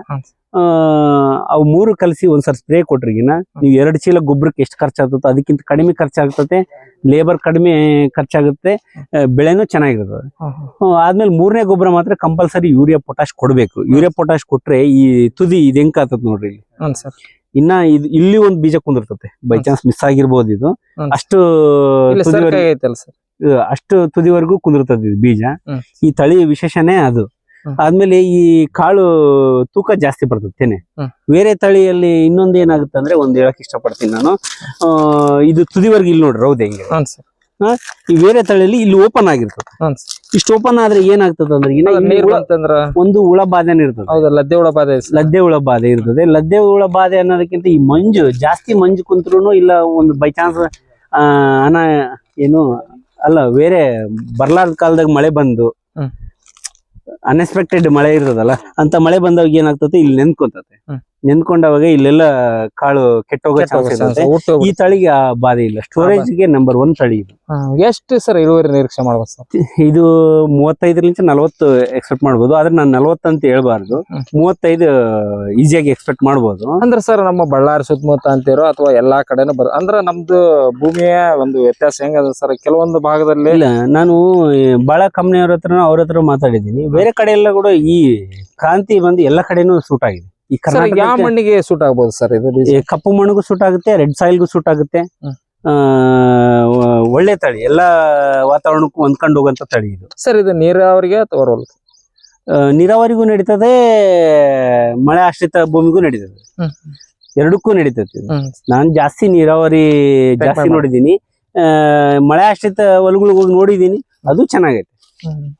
Speaker 1: ಅವು ಮೂರು ಕಲಸಿ ಒಂದ್ಸರಿ ಸ್ಪ್ರೇ ಕೊಟ್ರಿಗಿನ ನೀವು ಎರಡು ಚೀಲ ಗೊಬ್ಬರಕ್ಕೆ ಎಷ್ಟು ಖರ್ಚಾಗ್ತದೆ ಅದಕ್ಕಿಂತ ಕಡಿಮೆ ಖರ್ಚಾಗ್ತದೆ ಲೇಬರ್ ಕಡಿಮೆ ಖರ್ಚಾಗುತ್ತೆ. ಬೆಳೆನೂ ಚೆನ್ನಾಗಿರ್ತದೆ. ಆದ್ಮೇಲೆ ಮೂರನೇ ಗೊಬ್ಬರ ಮಾತ್ರ ಕಂಪಲ್ಸರಿ ಯೂರಿಯಾ ಪೊಟಾಶ್ ಕೊಡ್ಬೇಕು. ಯೂರಿಯಾ ಪೊಟಾಶ್ ಕೊಟ್ರೆ ಈ ತುದಿ ಇದು ಹೆಂಗ್ ಆತದ ನೋಡ್ರಿ ಇನ್ನ ಇದು ಇಲ್ಲಿ ಒಂದ್ ಬೀಜ ಕುಂದಿರ್ತತೆ. ಬೈ ಚಾನ್ಸ್ ಮಿಸ್ ಆಗಿರ್ಬೋದು ಇದು. ಅಷ್ಟು ಅಷ್ಟು ತುದಿವರೆಗೂ ಕುಂದಿರ್ತದೆ ಬೀಜ. ಈ ತಳಿ ವಿಶೇಷನೇ ಅದು. ಆದ್ಮೇಲೆ ಈ ಕಾಳು ತೂಕ ಜಾಸ್ತಿ ಬರ್ತದೆ ತೆನೆ. ಬೇರೆ ತಳಿಯಲ್ಲಿ ಇನ್ನೊಂದ್ ಏನಾಗುತ್ತೆ ಅಂದ್ರೆ ಒಂದ್ ಹೇಳಕ್ ಇಷ್ಟಪಡ್ತೀನಿ ನಾನು. ಇದು ತುದಿವರೆಗೆ ಇಲ್ಲಿ ನೋಡ್ರಿ ರೌದೆ ಹಿಂಗೆ. ಈ ಬೇರೆ ತಳಿಯಲ್ಲಿ ಇಲ್ಲಿ ಓಪನ್ ಆಗಿರ್ತದೆ. ಇಷ್ಟು ಓಪನ್ ಆದ್ರೆ ಏನಾಗ್ತದೆ ಅಂದ್ರೆ ಒಂದು ಹುಳ ಬಾಧೆ ಇರ್ತದೆ.
Speaker 2: ಹೌದಾ ಲದ್ದೆ ಹುಳ ಬಾಧೆ
Speaker 1: ಲದ್ದೆ ಹುಳ ಬಾಧೆ ಇರ್ತದೆ. ಲದ್ದೆ ಹುಳ ಬಾಧೆ ಅನ್ನೋದಕ್ಕಿಂತ ಈ ಮಂಜು ಜಾಸ್ತಿ ಮಂಜು ಕುಂತ್ರು ಇಲ್ಲ ಒಂದು ಬೈ ಚಾನ್ಸ್ ಅನ ಏನು ಅಲ್ಲ ಬೇರೆ ಬರ್ಲಾರ್ದ ಕಾಲದಾಗ ಮಳೆ ಬಂದು. ಅನ್ಎಕ್ಸ್ಪೆಕ್ಟೆಡ್ ಮಳೆ ಇರ್ತದಲ್ಲ ಅಂತ ಮಳೆ ಬಂದಾಗ ಏನಾಗ್ತದೆ? ಇಲ್ಲಿ ನೆನ್ಕೊಂತತೆ. ನೆನ್ಕೊಂಡಾಗ ಇಲ್ಲೆಲ್ಲ ಕಾಳು ಕೆಟ್ಟೋಗೋ
Speaker 2: ಕೆಟ್ಟ
Speaker 1: ಚಾನ್ಸ್ ಇರುತ್ತೆ. ಈ ತಳಿಗೆ ಆ ಬಾಧೆ ಇಲ್ಲ. ಸ್ಟೋರೇಜ್ಗೆ ನಂಬರ್ ಒನ್ ತಳಿ ಇದು.
Speaker 2: ಎಷ್ಟು ಸರ್ ಇಳುವರಿ ನಿರೀಕ್ಷೆ ಮಾಡ್ಬೋದು ಸರ್?
Speaker 1: ಇದು ಮೂವತ್ತೈದರಿಂದ ನಲವತ್ತು ಎಕ್ಸ್ಪೆಕ್ಟ್ ಮಾಡ್ಬೋದು. ಆದ್ರೆ ನಾನು ನಲವತ್ತು ಅಂತ ಹೇಳ್ಬಾರ್ದು. ಮೂವತ್ತೈದು ಈಸಿಯಾಗಿ ಎಕ್ಸ್ಪೆಕ್ಟ್ ಮಾಡ್ಬೋದು.
Speaker 2: ಅಂದ್ರೆ ಸರ್ ನಮ್ಮ ಬಳ್ಳಾರಿ ಸುತ್ತಮುತ್ತ ಅಂತೀರೋ ಅಥವಾ ಎಲ್ಲಾ ಕಡೆನೂ ಬರ ಅಂದ್ರೆ ನಮ್ದು ಭೂಮಿಯ ಒಂದು ವ್ಯತ್ಯಾಸ ಹೆಂಗದ ಸರ್? ಕೆಲವೊಂದು ಭಾಗದಲ್ಲಿ
Speaker 1: ಇಲ್ಲ ನಾನು ಬಾಳ ಬಹಳ ಕಂಪ್ನಿಯವ್ರ ಹತ್ರ ಅವ್ರ ಹತ್ರ ಮಾತಾಡಿದ್ದೀನಿ. ಬೇರೆ ಕಡೆ ಎಲ್ಲ ಕೂಡ ಈ ಕ್ರಾಂತಿ ಬಂದು ಎಲ್ಲ ಕಡೆನೂ ಸೂಟ್ ಆಗಿದೆ. ಈ
Speaker 2: ಕರ್ನಾಟಕ ಯಾವ ಮಣ್ಣಿಗೆ ಸೂಟ್ ಆಗ್ಬೋದು ಸರ್ ಇದು?
Speaker 1: ಕಪ್ಪು ಮಣ್ಣಿಗೂ ಸೂಟ್ ಆಗುತ್ತೆ ರೆಡ್ ಸಾಯಿಲ್ಗೂ ಸೂಟ್ ಆಗುತ್ತೆ. ಆ, ಒಳ್ಳೆ ತಳಿ ಎಲ್ಲಾ ವಾತಾವರಣಕ್ಕೂ ಹೊಂದ್ಕೊಂಡು ಹೋಗುವಂತ ತಳಿ ಇದು.
Speaker 2: ಸರ್ ಇದು ನೀರಾವರಿಗೆ ಅಥವಾ
Speaker 1: ನೀರಾವರಿಗೂ ನಡೀತದೆ ಮಳೆ ಆಶ್ರಿತ ಭೂಮಿಗೂ ನಡೀತದೆ. ಎರಡಕ್ಕೂ ನಡೀತದೆ ನಾನು ಜಾಸ್ತಿ ನೀರಾವರಿ ಜಾಸ್ತಿ
Speaker 2: ನೋಡಿದ್ದೀನಿ.
Speaker 1: ನೋಡಿದೀನಿ ಆ, ಮಳೆ ಆಶ್ರಿತ ಹೊಲಗಳಿಗೆ ಹೋಗಿ ನೋಡಿದೀನಿ ಅದು ಚೆನ್ನಾಗೈತೆ.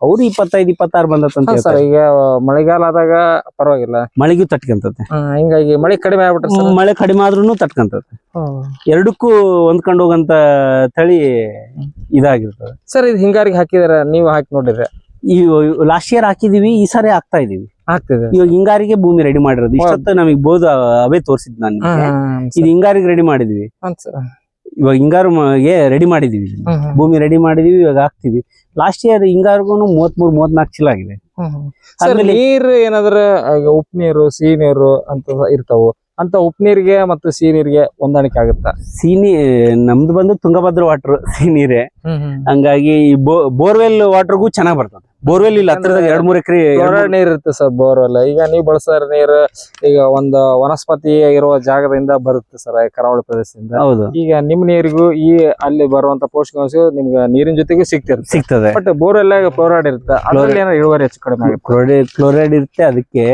Speaker 1: ಅವ್ರು ಇಪ್ಪತ್ತೈದು ಇಪ್ಪತ್ತಾರು ಬಂದತ್ತಂತ
Speaker 2: ಸರ್ ಈಗ ಮಳೆಗಾಲ ಆದಾಗ ಪರವಾಗಿಲ್ಲ.
Speaker 1: ಮಳೆಗೂ ತಟ್ಕಂತತೆ.
Speaker 2: ಹಿಂಗಾಗಿ ಮಳೆ ಕಡಿಮೆ ಆಗ್ಬಿಟ್ರೆ
Speaker 1: ಮಳೆ ಕಡಿಮೆ ಆದ್ರೂ ತಟ್ಕಂತತೆ. ಎರಡಕ್ಕೂ ಹೊಂದ್ಕೊಂಡು ಹೋಗಂತ ತಳಿ ಇದಾಗಿರ್ತದೆ.
Speaker 2: ಸರ್ ಇದು ಹಿಂಗಾರಿಗೆ ಹಾಕಿದಾರೆ ನೀವು ಹಾಕಿ ನೋಡಿದ್ರೆ?
Speaker 1: ಈ ಲಾಸ್ಟ್ ಇಯರ್ ಹಾಕಿದೀವಿ ಈ ಸಾರಿ ಹಾಕ್ತಾ ಇದೀವಿ.
Speaker 2: ಆಗ್ತಿದೆ
Speaker 1: ಇವಾಗ ಹಿಂಗಾರಿಗೆ ಭೂಮಿ ರೆಡಿ ಮಾಡಿರೋದು. ಇಷ್ಟೊತ್ತು ನಮಗೆ ಬೋದು ಅವೇ ತೋರಿಸಿದ್ ನಾನು. ಇದು ಹಿಂಗಾರಿಗೆ ರೆಡಿ ಮಾಡಿದೀವಿ. ಇವಾಗ ಹಿಂಗಾರು ರೆಡಿ ಮಾಡಿದೀವಿ. ಭೂಮಿ ರೆಡಿ ಮಾಡಿದೀವಿ ಇವಾಗ ಹಾಕ್ತಿವಿ. ಲಾಸ್ಟ್ ಇಯರ್ ಹಿಂಗಾರ್ಗು ಮೂವತ್ಮೂರು ಮೂವತ್ನಾಲ್ಕು ಚೀಲ ಆಗಿದೆ.
Speaker 2: ನೀರು ಏನಾದ್ರ ಉಪ್ ನೀರು ಸಿಹಿ ನೀರು ಅಂತ ಇರ್ತಾವ. ಅಂತ ಉಪ್ ನೀರಿಗೆ ಮತ್ತು ಸಿಹಿ ನೀರಿಗೆ ಹೊಂದಾಣಿಕೆ ಆಗುತ್ತಾ?
Speaker 1: ಸೀನಿ ನಮ್ದು ಬಂದು ತುಂಗಭದ್ರ ವಾಟರ್ ಸಿಹಿ ನೀರೇ. ಹಂಗಾಗಿ ಬೋರ್ವೆಲ್ ವಾಟರ್ಗೂ ಚೆನ್ನಾಗ್ ಬರ್ತದೆ. ಬೋರ್ವೆಲ್ ಇಲ್ಲ ಹತ್ರದಾಗ ಎರಡ್ ಮೂರ್ ಎಕರೆ
Speaker 2: ಎರಡು ನೀರ್ ಇರುತ್ತೆ ಸರ್ ಬೋರ್ವೆಲ್ ಈಗ ನೀವು ಬಳಸೋ ನೀರು ಈಗ ಒಂದ್ ವನಸ್ಪತಿ ಇರುವ ಜಾಗದಿಂದ ಬರುತ್ತೆ ಸರ್ ಕರಾವಳಿ ಪ್ರದೇಶದಿಂದ.
Speaker 1: ಹೌದು.
Speaker 2: ಈಗ ನಿಮ್ ನೀರಿಗೂ ಈ ಅಲ್ಲಿ ಬರುವಂತ ಪೋಷಕಾಂಶ ನಿಮ್ಗೆ ನೀರಿನ ಜೊತೆಗೂ ಸಿಗ್ತಿರ್
Speaker 1: ಸಿಗ್ತದೆ.
Speaker 2: ಬಟ್ ಬೋರ್ವೆಲ್ ಕ್ಲೋರೈಡ್ ಇರುತ್ತೆ. ಅದ್ರಲ್ಲಿ ಏನೋ ಇಳುವರಿ ಹೆಚ್ಚು ಕಡಿಮೆ
Speaker 1: ಕ್ಲೋರೈಡ್ ಕ್ಲೋರೈಡ್ ಇರುತ್ತೆ ಅದಕ್ಕೆ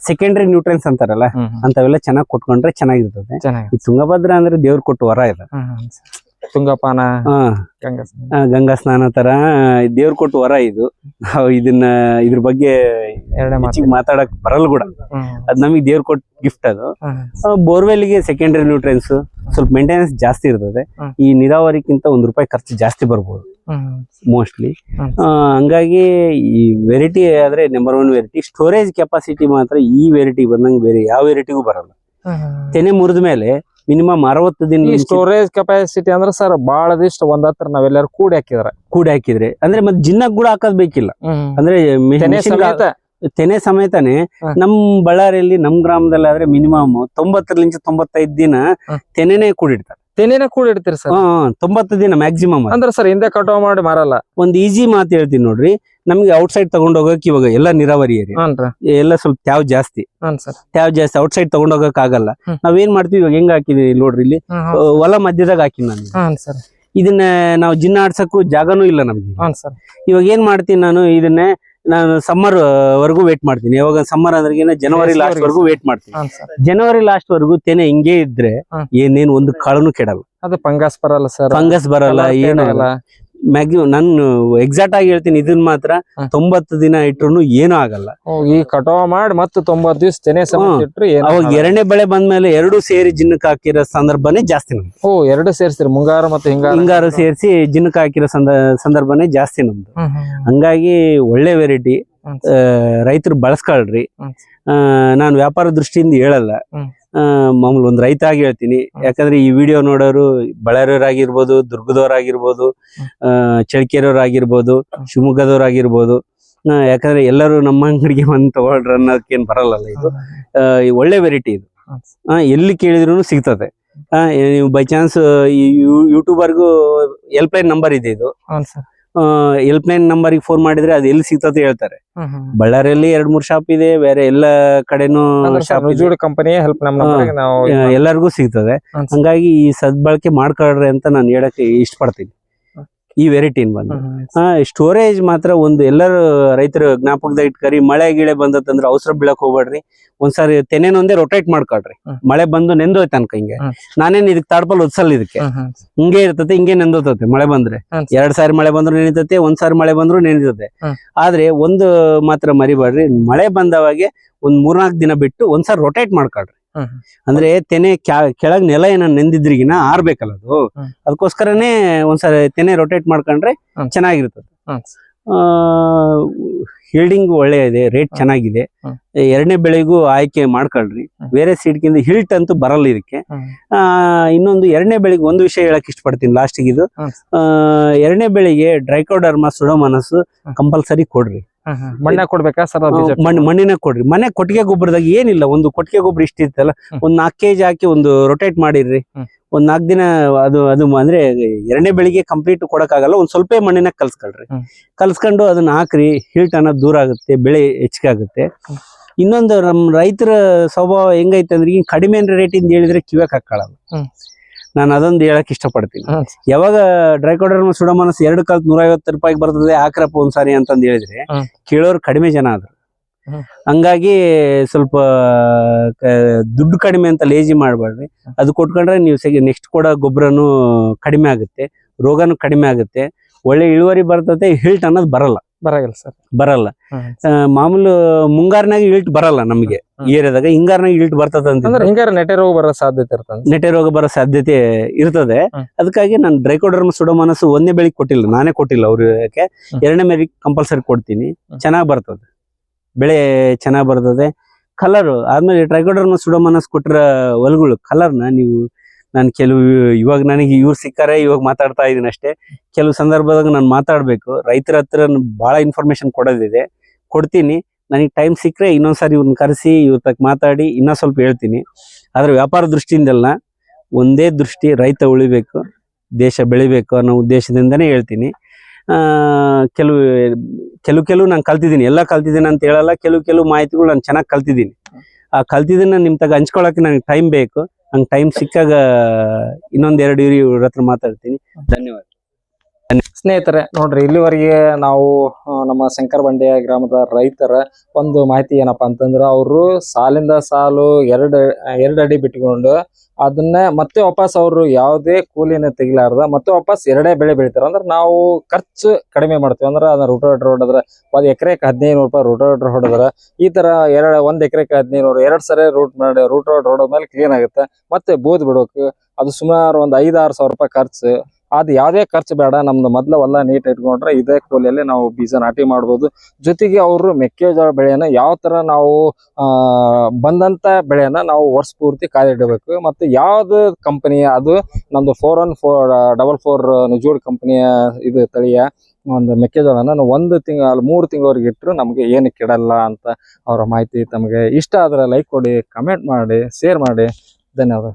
Speaker 1: ಸೆಕೆಂಡರಿ ನ್ಯೂಟ್ರಿಯನ್ಸ್ ಅಂತಾರಲ್ಲ ಅಂತವೆಲ್ಲ ಚೆನ್ನಾಗಿ ಕೊಟ್ಕೊಂಡ್ರೆ ಚೆನ್ನಾಗಿರ್ತದೆ.
Speaker 2: ಚೆನ್ನಾಗಿ.
Speaker 1: ಈ ತುಂಗಭದ್ರ ಅಂದ್ರೆ ದೇವ್ರ ಕೊಟ್ಟು ವರ ಇದೆ
Speaker 2: ತುಂಗಪಾನ ಗಂಗಾ
Speaker 1: ಸ್ನಾನ. ತರ ದೇವ್ರ ಕೊಟ್ಟು ವರ ಇದು. ನಾವು ಇದನ್ನ ಇದ್ರ ಬಗ್ಗೆ ಮಾತಾಡಕ್ ಬರಲ್ಲ ಕೂಡ. ಅದ್ ನಮಗೆ ದೇವ್ರ ಕೊಟ್ಟು ಗಿಫ್ಟ್ ಅದು. ಬೋರ್ವೆಲ್ಗೆ ಸೆಕೆಂಡರಿ ನ್ಯೂಟ್ರೆನ್ಸ್ ಸ್ವಲ್ಪ ಮೇಂಟೆನೆನ್ಸ್ ಜಾಸ್ತಿ ಇರ್ತದೆ. ಈ ನೀರಾವರಿಗಿಂತ ಒಂದ್ ರೂಪಾಯಿ ಖರ್ಚು ಜಾಸ್ತಿ ಬರ್ಬೋದು. ಮೋಸ್ಟ್ಲಿ. ಹಂಗಾಗಿ ಈ ವೆರೈಟಿ ಆದ್ರೆ number one variety storage capacity ಮಾತ್ರ ಈ ವೆರೈಟಿ ಬಂದಂಗೆ ಬೇರೆ ಯಾವ ವೆರೈಟಿಗೂ ಬರಲ್ಲ. ತೆನೆ ಮುರಿದ ಮೇಲೆ ಮಿನಿಮಮ್ ಅರವತ್ತು ದಿನ
Speaker 2: ಸ್ಟೋರೇಜ್ ಕೆಪಾಸಿಟಿ ಅಂದ್ರೆ ಸರ್ ಬಾಳ ದಿಷ್ಟ ಒಂದ್ ಹತ್ರ ನಾವೆಲ್ಲರೂ ಕೂಡಿ ಹಾಕಿದ್ರೆ.
Speaker 1: ಕೂಡಿ ಹಾಕಿದ್ರೆ. ಅಂದ್ರೆ ಮತ್ತೆ ಜಿನ್ನ ಕೂಡ ಹಾಕೋದ್ ಬೇಕಿಲ್ಲ. ಅಂದ್ರೆ
Speaker 2: ತೆನೆ
Speaker 1: ಸಮೇತಾನೆ. ನಮ್ ಬಳ್ಳಾರಿಯಲ್ಲಿ ನಮ್ ಗ್ರಾಮದಲ್ಲಿ ಆದ್ರೆ ಮಿನಿಮಮ್ ತೊಂಬತ್ತರಿಂದ ತೊಂಬತ್ತೈದು ದಿನ
Speaker 2: ತೆನೆನೇ
Speaker 1: ತೆನೆನೆ ಕೂಡಿಡ್ತಾರೆ.
Speaker 2: ತೆನೆನ ಕೂಡ ಇಡ್ತೀರಿ ಸರ್?
Speaker 1: ತೊಂಬತ್ತು ದಿನ ಮ್ಯಾಕ್ಸಿಮಮ್
Speaker 2: ಅಂದ್ರೆ ಸರ್ ಹಿಂದೆ ಕಟಾವ್ ಮಾಡಿ ಮಾರಲ್ಲ?
Speaker 1: ಒಂದ್ ಈಜಿ ಮಾತು ಹೇಳ್ತೀನಿ ನೋಡ್ರಿ. ನಮ್ಗೆ ಔಟ್ಸೈಡ್ ತಗೊಂಡ್ ಹೋಗಕ್ ಇವಾಗ ಎಲ್ಲ ನೀರಾವರಿ ಏರಿಯಾ ಎಲ್ಲ ಸ್ವಲ್ಪ ತ್ಯಾವ್ ಜಾಸ್ತಿ. ತ್ಯಾವ್ ಜಾಸ್ತಿ ಔಟ್ಸೈಡ್ ತಗೊಂಡ್ ಹೋಗಕ್ ಆಗಲ್ಲ.
Speaker 2: ನಾವ್
Speaker 1: ಏನ್ ಮಾಡ್ತೀವಿ ಇವಾಗ ಹೆಂಗ್ ಹಾಕಿದೀವಿ ನೋಡ್ರಿ ಇಲ್ಲಿ? ಹೊಲ ಮಧ್ಯದಾಗ ಹಾಕಿ ನಾನು. ಇದನ್ನ ನಾವು ಜಿನ್ನ ಆಡ್ಸಕ್ಕೂ ಜಾಗನೂ ಇಲ್ಲ ನಮ್ಗೆ. ಇವಾಗ ಏನ್ ಮಾಡ್ತೀನಿ ನಾನು ಇದನ್ನೇ ನಾನು ಸಮ್ಮರ್ ವರೆಗೂ ವೇಟ್ ಮಾಡ್ತೀನಿ. ಯಾವಾಗ ಸಮ್ಮರ್ ಅಂದ್ರೆ ಜನವರಿ ಲಾಸ್ಟ್ ವರೆಗೂ ವೇಟ್ ಮಾಡ್ತೀನಿ. ಜನವರಿ ಲಾಸ್ಟ್ ವರೆಗೂ ತೆನೆ ಹಿಂಗೆ ಇದ್ರೆ
Speaker 2: ಏನೇನು
Speaker 1: ಏನೇನ್ ಒಂದು ಕಳನು ಕೆಡಲ್ಲ.
Speaker 2: ಅದು ಫಂಗಸ್ ಬರಲ್ಲ ಸರ್
Speaker 1: ಫಂಗಸ್ ಬರಲ್ಲ ಏನಾಗಲ್ಲ ಮ್ಯಾಕ್ಸಿಮಮ್ ನಾನು ಎಕ್ಸಾಕ್ಟ್ ಆಗಿ ಹೇಳ್ತೀನಿ ಇದನ್ನ ಮಾತ್ರ. ತೊಂಬತ್ತು ದಿನ ಇಟ್ರು ಏನು ಆಗಲ್ಲ.
Speaker 2: ಈ ಕಟಾವ್ ಮಾಡಿ ಮತ್ತೆ ತೊಂಬತ್ ದಿವಸ ತೆನೆ. ಇಟ್ರು
Speaker 1: ಅವಾಗ. ಎರಡನೇ ಬೆಳೆ ಬಂದ್ಮೇಲೆ ಎರಡು ಸೇರಿ ಜಿನ್ನಕ್ ಹಾಕಿರೋ ಸಂದರ್ಭನೇ ಜಾಸ್ತಿ ನಮ್ದು.
Speaker 2: ಓ ಎರಡು ಸೇರಿಸ್ತೀರಿ ಮುಂಗಾರು ಮತ್ತೆ ಹಿಂಗಾರು.
Speaker 1: ಹಿಂಗಾರು ಸೇರಿಸಿ ಜಿನ್ನಕ್ ಹಾಕಿರೋ ಸಂದ ಸಂದರ್ಭನೇ ಜಾಸ್ತಿ ನಮ್ದು. ಹಂಗಾಗಿ ಒಳ್ಳೆ ವೆರೈಟಿ. ರೈತರು ಬಳಸ್ಕೊಳ್ರಿ. ಆ, ನಾನು ವ್ಯಾಪಾರ ದೃಷ್ಟಿಯಿಂದ ಹೇಳಲ್ಲ. ಮಾಮೂಲು ಒಂದ್ ರೈತ ಆಗಿ ಹೇಳ್ತೀನಿ. ಯಾಕಂದ್ರೆ ಈ ವಿಡಿಯೋ ನೋಡೋರು ಬಳ್ಳಾರಿಯವರಾಗಿರ್ಬೋದು ದುರ್ಗದವರಾಗಿರ್ಬೋದು ಆ, ಶಿವಮೊಗ್ಗದವರಾಗಿರ್ಬೋದು. ಯಾಕಂದ್ರೆ ಎಲ್ಲರೂ ನಮ್ಮ ಅಂಗಡಿಗೆ ಬಂದು ತಗೊಳ್ರ ಅನ್ನೋದಕ್ಕೇನ್ ಬರಲ್ಲ ಇದು. ಒಳ್ಳೆ ವೆರೈಟಿ ಇದು. ಎಲ್ಲಿ ಕೇಳಿದ್ರು ಸಿಗ್ತದೆ. ಆ, ನೀವು ಬೈ ಚಾನ್ಸ್ ಈ ಯೂಟ್ಯೂಬರ್ಗೂ ಹೆಲ್ಪ್ ಲೈನ್ ನಂಬರ್ ಇದೆ ಇದು. ಹೆಲ್ಪ್ ಲೈನ್ ನಂಬರ್ಗೆ ಫೋನ್ ಮಾಡಿದ್ರೆ ಅದು ಎಲ್ಲಿ ಸಿಗ್ತದೆ ಹೇಳ್ತಾರೆ. ಬಳ್ಳಾರಿಯಲ್ಲಿ ಎರಡ್ ಮೂರ್ ಶಾಪ್ ಇದೆ ಬೇರೆ ಎಲ್ಲ ಕಡೆನೂ ಶಾಪ್
Speaker 2: ಕಂಪನಿ ಹೆಲ್ಪ್
Speaker 1: ಎಲ್ಲರಿಗೂ ಸಿಗ್ತದೆ ಹಂಗಾಗಿ ಈ ಸದ್ಬಳಕೆ ಮಾಡ್ಕೊಳ್ರಿ ಅಂತ ನಾನು ಹೇಳಕ್ಕೆ ಇಷ್ಟಪಡ್ತೀನಿ. ಈ ವೆರೈಟಿನ್ ಬಂದು. ಸ್ಟೋರೇಜ್ ಮಾತ್ರ ಒಂದು ಎಲ್ಲರೂ ರೈತರು ಜ್ಞಾಪಕದ ಇಟ್ಕರಿ ಮಳೆ ಗಿಳೆ ಬಂದತ್ತಂದ್ರೆ ಅವಸರ ಬೀಳಕ್ ಹೋಗ್ಬೇಡ್ರಿ ಒಂದ್ಸಾರಿ ತೆನೆನೊಂದೇ ರೊಟೇಟ್ ಮಾಡ್ಕೊಳ್ರಿ ಮಳೆ ಬಂದು ನೆಂದೋಯ್ ಅನ್ಕ ಹಿಂಗೆ. ನಾನೇನ್ ಇದಕ್ ತಾಡ್ಪಲ್ ಒದ್ಸಲ್ ಇದಕ್ಕೆ. ಹಿಂಗೆ ಇರ್ತತೆ ಹಿಂಗೆ ನೆಂದೋತತೆ ಮಳೆ ಬಂದ್ರೆ. ಎರಡ್ ಸಾರಿ ಮಳೆ ಬಂದ್ರು ನೆನೀತತೆ ಒಂದ್ ಸಾರಿ ಮಳೆ ಬಂದ್ರು ನೆನೀತತೆ ಆದ್ರೆ ಒಂದು ಮಾತ್ರ ಮರಿಬೇಡ್ರಿ ಮಳೆ ಬಂದವಾಗೆ ಒಂದ್ ಮೂರ್ನಾಲ್ಕು ದಿನ ಬಿಟ್ಟು ಒಂದ್ಸಾರಿ ರೊಟೇಟ್ ಮಾಡ್ಕೊಳ್ರಿ. ಅಂದ್ರೆ ತೆನೆ ಕೆಳಗ್ ನೆಲ ಏನ ನೆಂದಿದ್ರಿಗಿನ ಆರ್ಬೇಕಲ್ಲ ಅದು. ಅದಕ್ಕೋಸ್ಕರನೇ ಒಂದ್ಸರಿ ತೆನೆ ರೊಟೇಟ್ ಮಾಡ್ಕೊಂಡ್ರೆ. ಚೆನ್ನಾಗಿರ್ತದೆ. ಹೀಲ್ಡಿಂಗ್ ಒಳ್ಳೆ ಇದೆ ರೇಟ್ ಚೆನ್ನಾಗಿದೆ. ಎರಡನೇ ಬೆಳೆಗೂ ಆಯ್ಕೆ ಮಾಡ್ಕೊಳ್ರಿ. ಬೇರೆ ಸೀಡ್ಗಿಂತ ಹಿಲ್ಟ್ ಅಂತೂ ಬರಲ್ಲ ಇದಕ್ಕೆ. ಆ, ಇನ್ನೊಂದು ಎರಡನೇ ಬೆಳೆಗೆ ಒಂದು ವಿಷಯ ಹೇಳಕ್ ಇಷ್ಟಪಡ್ತೀನಿ ಲಾಸ್ಟಿಗೆ ಇದು. ಆ, ಎರಡನೇ ಬೆಳೆಗೆ ಡ್ರೈಕೋಡರ್ಮ ಸುಡೋಮನಸ್
Speaker 2: ಹ್ಮ್.
Speaker 1: ಕಂಪಲ್ಸರಿ ಕೊಡ್ರಿ.
Speaker 2: ಹ್ಮ್. ಕೊಡ್ಬೇಕಾ ಸರ್
Speaker 1: ಮಣ್ಣು ಮಣ್ಣ್ ಮಣ್ಣಿನ ಕೊಡ್ರಿ ಮನೆ ಕೊಟ್ಟಿಗೆ ಗೊಬ್ಬರದಾಗ ಏನಿಲ್ಲ ಒಂದು ಕೊಟ್ಟಿಗೆ ಗೊಬ್ಬರ ಇಷ್ಟ
Speaker 2: ಇತ್ತಲ್ಲ.
Speaker 1: ಒಂದ್ ನಾಲ್ಕು ಕೆಜಿ ಹಾಕಿ ಒಂದು ರೊಟೇಟ್ ಮಾಡಿರ್ರಿ. ಒಂದ್ ನಾಲ್ಕು ದಿನ ಅದು ಅದು ಅಂದ್ರೆ ಎರಡನೇ ಬೆಳಿಗ್ಗೆ ಕಂಪ್ಲೀಟ್ ಕೊಡಕ್ಕಾಗಲ್ಲ ಒಂದ್ ಸ್ವಲ್ಪ ಮಣ್ಣಿನ ಕಲ್ಸ್ಕೊಳ್ರಿ. ಕಲ್ಸ್ಕೊಂಡು ಅದನ್ನ ಹಾಕ್ರಿ ಹೀಟ್ ಅನ್ನೋದು ದೂರ ಆಗುತ್ತೆ ಬೆಳೆ ಹೆಚ್ಚಿಗೆ ಆಗುತ್ತೆ. ಇನ್ನೊಂದು ನಮ್ ರೈತರ ಸ್ವಭಾವ ಹೆಂಗೈತೆ ಅಂದ್ರೆ ಈಗ ಕಡಿಮೆ ರೇಟ್ ಇಂದ ಹೇಳಿದ್ರೆ ಕಿವ್ಯಾಕ್ ಹಾಕೊಳ್ಳಲ್ಲ. ನಾನು ಅದೊಂದು ಹೇಳಕ್ ಇಷ್ಟಪಡ್ತೀನಿ.
Speaker 2: ಪಡ್ತೀನಿ
Speaker 1: ಯಾವಾಗ ಡ್ರೈಕೋಡರ್ಮ ಸುಡಮನಸ್ ಎರಡು ಕಾಲ್ ನೂರ ಐವತ್ತು ರೂಪಾಯಿಗೆ ಬರ್ತದೆ ಹಾಕ್ರಪ್ಪ ಒಂದ್ಸಾರಿ ಅಂತಂದ್ ಹೇಳಿದ್ರೆ. ಕೇಳೋರು ಕಡಿಮೆ ಜನ ಆದ್ರು. ಹಂಗಾಗಿ ಸ್ವಲ್ಪ ದುಡ್ಡು ಕಡಿಮೆ ಅಂತ ಲೇಜಿ ಮಾಡಬೇಡ್ರಿ. ಅದು ಕೊಟ್ಕೊಂಡ್ರೆ ನೀವು ನೆಕ್ಸ್ಟ್ ಕೊಡೋ ಗೊಬ್ಬರನು ಕಡಿಮೆ ಆಗುತ್ತೆ ರೋಗನು ಕಡಿಮೆ ಆಗುತ್ತೆ. ಒಳ್ಳೆ ಇಳುವರಿ ಬರ್ತದೆ ಹಿಲ್ಟ್ ಅನ್ನೋದು ಬರಲ್ಲ.
Speaker 2: ಬರಾಗಿಲ್ಲ ಸರ್.
Speaker 1: ಬರಲ್ಲ. ಮಾಮೂಲು ಮುಂಗಾರಿನಾಗ ಇಲ್ಟ್ ಬರಲ್ಲ ನಮಗೆ ಏರಿಯಾದಾಗ. ಹಿಂಗಾರಿನಾಗ ಇಲ್ಟ್ ಬರ್ತದ
Speaker 2: ಅಂದ್ರೆ ಹಿಂಗಾರ ನೆಟೆ ರೋಗ ಬರೋ ಸಾಧ್ಯತೆ ಇರ್ತದೆ.
Speaker 1: ನೆಟೆ ರೋಗ ಬರೋ ಸಾಧ್ಯತೆ ಇರ್ತದೆ. ಅದಕ್ಕಾಗಿ ನಾನು ಡ್ರೈಕೋಡರ್ಮ ಸುಡೋಮನಸ್ಸು ಒಂದೇ ಬೆಳಿಗ್ಗೆ ಕೊಟ್ಟಿಲ್ಲ. ನಾನೇ ಕೊಟ್ಟಿಲ್ಲ ಅವ್ರಿಗೆ
Speaker 2: ಹ್ಮ್.
Speaker 1: ಎರಡನೇ ಬೆಳಿಗ್ಗೆ ಕಂಪಲ್ಸರಿ ಕೊಡ್ತೀನಿ. ಚೆನ್ನಾಗಿ ಬರ್ತದೆ. ಬೆಳೆ ಚೆನ್ನಾಗಿ ಬರ್ತದೆ. ಕಲರ್ ಆದ್ಮೇಲೆ ಟ್ರೈಕೋಡರ್ಮ ಸುಡೋಮನಸ್ ಕೊಟ್ಟಿರೋ ಹೊಲಗಳು ಕಲರ್ನ ನೀವು ನಾನು ಕೆಲವು, ಇವಾಗ ನನಗೆ ಇವ್ರು ಸಿಕ್ಕಾರೆ, ಇವಾಗ ಮಾತಾಡ್ತಾ ಇದ್ದೀನಿ ಅಷ್ಟೇ. ಕೆಲವು ಸಂದರ್ಭದಾಗ ನಾನು ಮಾತಾಡಬೇಕು. ರೈತರ ಹತ್ರ ಭಾಳ ಇನ್ಫಾರ್ಮೇಶನ್ ಕೊಡೋದಿದೆ. ಕೊಡ್ತೀನಿ. ನನಗೆ ಟೈಮ್ ಸಿಕ್ಕರೆ ಇನ್ನೊಂದ್ಸಾರಿ ಇವ್ರನ್ನ ಕರೆಸಿ, ಇವ್ರ ತಕ್ಕ ಮಾತಾಡಿ, ಇನ್ನೂ ಸ್ವಲ್ಪ ಹೇಳ್ತೀನಿ. ಆದರೆ ವ್ಯಾಪಾರ ದೃಷ್ಟಿಯಿಂದಲ್ಲ, ಒಂದೇ ದೃಷ್ಟಿ, ರೈತ ಉಳಿಬೇಕು, ದೇಶ ಬೆಳಿಬೇಕು ಅನ್ನೋ ಉದ್ದೇಶದಿಂದನೇ ಹೇಳ್ತೀನಿ. ಕೆಲವು ಕೆಲವು ಕೆಲವು ನಾನು ಕಲ್ತಿದ್ದೀನಿ. ಎಲ್ಲ ಕಲ್ತಿದ್ದೀನಿ ಅಂತ ಹೇಳಲ್ಲ, ಕೆಲವು ಕೆಲವು ಮಾಹಿತಿಗಳು ನಾನು ಚೆನ್ನಾಗಿ ಕಲ್ತಿದ್ದೀನಿ. ಆ ಕಲ್ತಿದ್ದನ್ನು ನಿಮ್ಮ ತಗ ಹಂಚ್ಕೊಳ್ಳೋಕ್ಕೆ ನನಗೆ ಟೈಮ್ ಬೇಕು. ನಂಗೆ ಟೈಮ್ ಸಿಕ್ಕಾಗ ಇನ್ನೊಂದೆರಡು ಎರಡು ಇವ್ರ ಹತ್ರ ಮಾತಾಡ್ತೀನಿ. ಧನ್ಯವಾದ.
Speaker 2: ಸ್ನೇಹಿತರೆ, ನೋಡ್ರಿ, ಇಲ್ಲಿವರೆಗೆ ನಾವು ನಮ್ಮ ಶಂಕರ ಬಂಡೆಯ ಗ್ರಾಮದ ರೈತರ ಒಂದು ಮಾಹಿತಿ ಏನಪ್ಪಾ ಅಂತಂದ್ರೆ, ಅವರು ಸಾಲಿಂದ ಸಾಲು ಎರಡು ಎರಡು ಅಡಿ ಬಿಟ್ಕೊಂಡು ಅದನ್ನ ಮತ್ತೆ ವಾಪಸ್ ಅವರು ಯಾವುದೇ ಕೂಲಿನ ತೆಗಿಲಾರ್ದ ಮತ್ತೆ ವಾಪಸ್ ಎರಡೇ ಬೆಳೆ ಬೆಳಿತಾರೆ. ಅಂದ್ರೆ ನಾವು ಖರ್ಚು ಕಡಿಮೆ ಮಾಡ್ತೀವಿ. ಅಂದ್ರೆ ಅದನ್ನ ರೋಡ್ ಹೊಡೆದ್ರೆ ಒಂದ್ ಎಕರೆಕ್ ಹದಿನೈದು ರೂಪಾಯಿ ರೋಟೋವೇಟರ್ ಹೊಡೆದ್ರೆ ಈ ತರ ಎರಡು, ಒಂದ್ ಎಕರೆಕ್ ಹದಿನೈದು ಎರಡ್ ಸರಿ ರೂಟ್ ಮಾಡಿ ರೋಡ್ ಹೊಡೆದ್ಮೇಲೆ ಕ್ಲೀನ್ ಆಗುತ್ತೆ. ಮತ್ತೆ ಬೂದ್ ಬಿಡೋಕು ಅದು ಸುಮಾರು ಒಂದ್ ಐದಾರು ಸಾವಿರ ರೂಪಾಯಿ ಖರ್ಚು. ಅದು ಯಾವುದೇ ಖರ್ಚು ಬೇಡ, ನಮ್ದು ಮೊದ್ಲ ಹೊಲ ನೀಟ್ ಇಟ್ಕೊಂಡ್ರೆ ಇದೇ ಕೂಲಿಯಲ್ಲಿ ನಾವು ಬೀಜ ನಾಟಿ ಮಾಡ್ಬೋದು. ಜೊತೆಗೆ ಅವರು ಮೆಕ್ಕೆಜೋಳ ಬೆಳೆಯನ್ನ ಯಾವ ತರ ನಾವು ಬಂದಂತ ಬೆಳೆಯನ್ನ ನಾವು ವರ್ಷ ಪೂರ್ತಿ ಕಾದಿಡಬೇಕು ಮತ್ತೆ ಯಾವ್ದು ಕಂಪನಿ ಅದು ನಮ್ದು four one four double four ನಿಜೋಡ್ ಕಂಪನಿಯ ಇದು ತಳಿಯ ಒಂದು ಮೆಕ್ಕೆಜೋಳನ ಒಂದು ತಿಂಗಳ ಮೂರು ತಿಂಗಳವರೆಗೆ ಇಟ್ಟರು ನಮಗೆ ಏನು ಕೆಡಲ್ಲ ಅಂತ ಅವರ ಮಾಹಿತಿ ತಮಗೆ ಇಷ್ಟ ಆದರೆ ಲೈಕ್ ಕೊಡಿ ಕಮೆಂಟ್ ಮಾಡಿ ಶೇರ್ ಮಾಡಿ. ಧನ್ಯವಾದ.